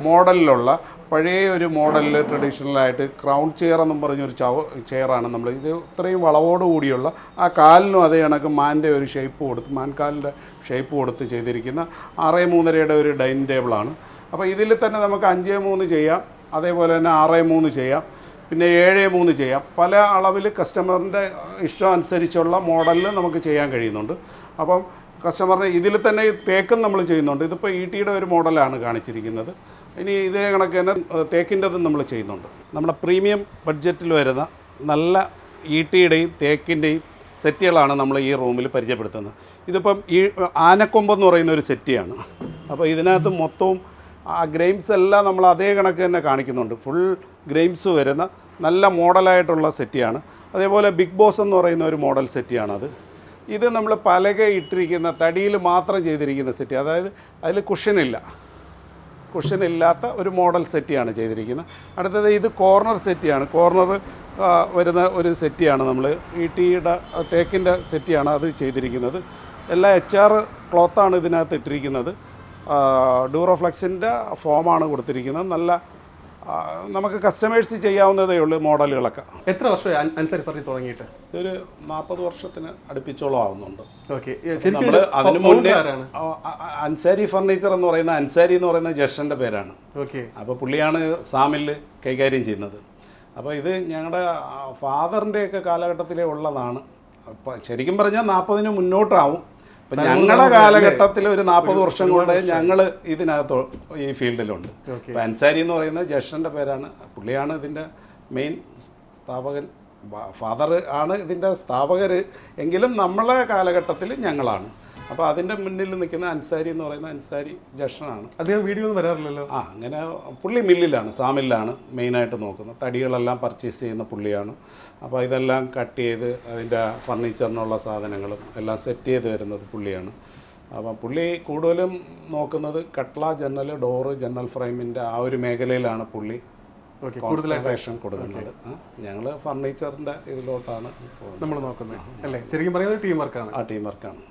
മോഡലിലുള്ള പഴയ ഒരു മോഡലിൽ ട്രഡീഷണലായിട്ട് ക്രൗൺ ചെയർ എന്നും പറഞ്ഞൊരു ചവ ചെയറാണ് നമ്മൾ. ഇത് ഇത്രയും വളവോട് കൂടിയുള്ള ആ കാലിനും അതേ കണക്ക് മാന്റെ ഒരു ഷേപ്പ് കൊടുത്ത് മാൻകാലിന്റെ ഷേപ്പ് കൊടുത്ത് ചെയ്തിരിക്കുന്ന ആറ് മൂന്നരയുടെ ഒരു ഡൈനിങ് ടേബിളാണ്. അപ്പോൾ ഇതിൽ തന്നെ നമുക്ക് അഞ്ച് മൂന്ന് ചെയ്യാം അതേപോലെ തന്നെ ആറ് മൂന്ന് ചെയ്യാം. പിന്നെ ഏഴ് മൂന്ന് ചെയ്യാം. പല അളവിൽ കസ്റ്റമറിന്റെ ഇഷ്ടം അനുസരിച്ചുള്ള മോഡലിൽ നമുക്ക് ചെയ്യാൻ കഴിയുന്നുണ്ട്. അപ്പം കസ്റ്റമറിന് ഇതിൽ തന്നെ തേക്കും നമ്മൾ ചെയ്യുന്നുണ്ട്. ഇതിപ്പോൾ ഇ ടിയുടെ ഒരു മോഡലാണ് കാണിച്ചിരിക്കുന്നത്. ഇനി ഇതേ കണക്ക് തന്നെ തേക്കിന്റെതും നമ്മൾ ചെയ്യുന്നുണ്ട്. നമ്മുടെ പ്രീമിയം ബഡ്ജറ്റിൽ വരുന്ന നല്ല ഇ ടിയുടെയും തേക്കിന്റെയും സെറ്റുകളാണ് നമ്മൾ ഈ റൂമിൽ പരിചയപ്പെടുത്തുന്നത്. ഇതിപ്പം ഈ ആനക്കൊമ്പെന്ന് പറയുന്ന ഒരു സെറ്റിയാണ് അപ്പോൾ ഇതിനകത്ത് മൊത്തവും ആ ഗ്രെയിംസ് എല്ലാം നമ്മൾ അതേ കണക്ക് തന്നെ കാണിക്കുന്നുണ്ട്. ഫുൾ ഗ്രെയിംസ് വരുന്ന നല്ല മോഡലായിട്ടുള്ള സെറ്റിയാണ്. അതേപോലെ ബിഗ് ബോസ് എന്ന് പറയുന്ന ഒരു മോഡൽ സെറ്റിയാണത്. ഇത് നമ്മൾ പലക ഇട്ടിരിക്കുന്ന തടിയിൽ മാത്രം ചെയ്തിരിക്കുന്ന സെറ്റ്. അതായത് അതിൽ കുഷനില്ല കുഷൻ ഇല്ലാത്ത ഒരു മോഡൽ സെറ്റിയാണ് ചെയ്തിരിക്കുന്നത്. അടുത്തത് ഇത് കോർണർ സെറ്റിയാണ്. കോർണർ വരുന്ന ഒരു സെറ്റിയാണ് നമ്മൾ ഈ ടീയുടെ തേക്കിന്റെ സെറ്റിയാണ് അത് ചെയ്തിരിക്കുന്നത്. എല്ലാ എച്ച് ആർ ക്ലോത്താണ് ഇതിനകത്ത് ഇട്ടിരിക്കുന്നത്. ഡൂറോഫ്ലെക്സിന്റെ ഫോമാണ് കൊടുത്തിരിക്കുന്നത്. നല്ല നമുക്ക് കസ്റ്റമേഴ്സ് ചെയ്യാവുന്നതേ ഉള്ളൂ മോഡലുകളൊക്കെ. എത്ര വർഷം അൻസരി പറഞ്ഞു തുടങ്ങിയിട്ട്? ഒരു നാൽപ്പത് വർഷത്തിന് അടുപ്പിച്ചോളം ആവുന്നുണ്ട്. നമ്മൾ അതിന് മുന്നേ അൻസാരി ഫർണിച്ചർ എന്ന് പറയുന്ന അൻസാരി എന്ന് പറയുന്ന ജഷന്റെ പേരാണ്. ഓക്കെ. അപ്പോൾ പുള്ളിയാണ് സാമിൽ കൈകാര്യം ചെയ്യുന്നത്. അപ്പോൾ ഇത് ഞങ്ങളുടെ ഫാദറിന്റെയൊക്കെ കാലഘട്ടത്തിലേ ഉള്ളതാണ്. ശരിക്കും പറഞ്ഞാൽ നാൽപ്പതിന് മുന്നോട്ടാവും. ഞങ്ങളുടെ കാലഘട്ടത്തിൽ ഒരു നാൽപ്പത് വർഷം കൊണ്ട് ഞങ്ങൾ ഇതിനകത്ത് ഈ ഫീൽഡിലുണ്ട്. അൻസാരി എന്ന് പറയുന്ന ജ്യേഷ്ഠന്റെ പേരാണ്. പുള്ളിയാണ് ഇതിന്റെ മെയിൻ സ്ഥാപകൻ. ഫാദർ ആണ് ഇതിന്റെ സ്ഥാപകർ എങ്കിലും നമ്മളെ കാലഘട്ടത്തിൽ ഞങ്ങളാണ്. അപ്പോൾ അതിന്റെ മുന്നിൽ നിൽക്കുന്ന അൻസാരി എന്ന് പറയുന്ന അൻസാരി ജഷനാണ്. അദ്ദേഹം വീഡിയോ ഒന്നും വരാറില്ലല്ലോ? ആ അങ്ങനെ പുള്ളി മില്ലിലാണ് സാമില്ലാണ് മെയിനായിട്ട് നോക്കുന്നത്. തടികളെല്ലാം പർച്ചേസ് ചെയ്യുന്ന പുള്ളിയാണ്. അപ്പോൾ ഇതെല്ലാം കട്ട് ചെയ്ത് അതിന്റെ ഫർണിച്ചറിനുള്ള സാധനങ്ങളും എല്ലാം സെറ്റ് ചെയ്ത് വരുന്നത് പുള്ളിയാണ്. അപ്പം പുള്ളി കൂടുതലും നോക്കുന്നത് കട്ട്ള ജനൽ ഡോറ് ജനൽ ഫ്രെയിമിന്റെ ആ ഒരു മേഖലയിലാണ് പുള്ളി കൂടുതലായിട്ട് കൊടുക്കുന്നത്. ഞങ്ങൾ ഫർണിച്ചറിന്റെ ഇതിലോട്ടാണ് നമ്മൾ നോക്കുന്നത്. അല്ലേ? ശരിക്കും പറയുന്നത് ടീം വർക്കാണ് ആ ടീം വർക്കാണ്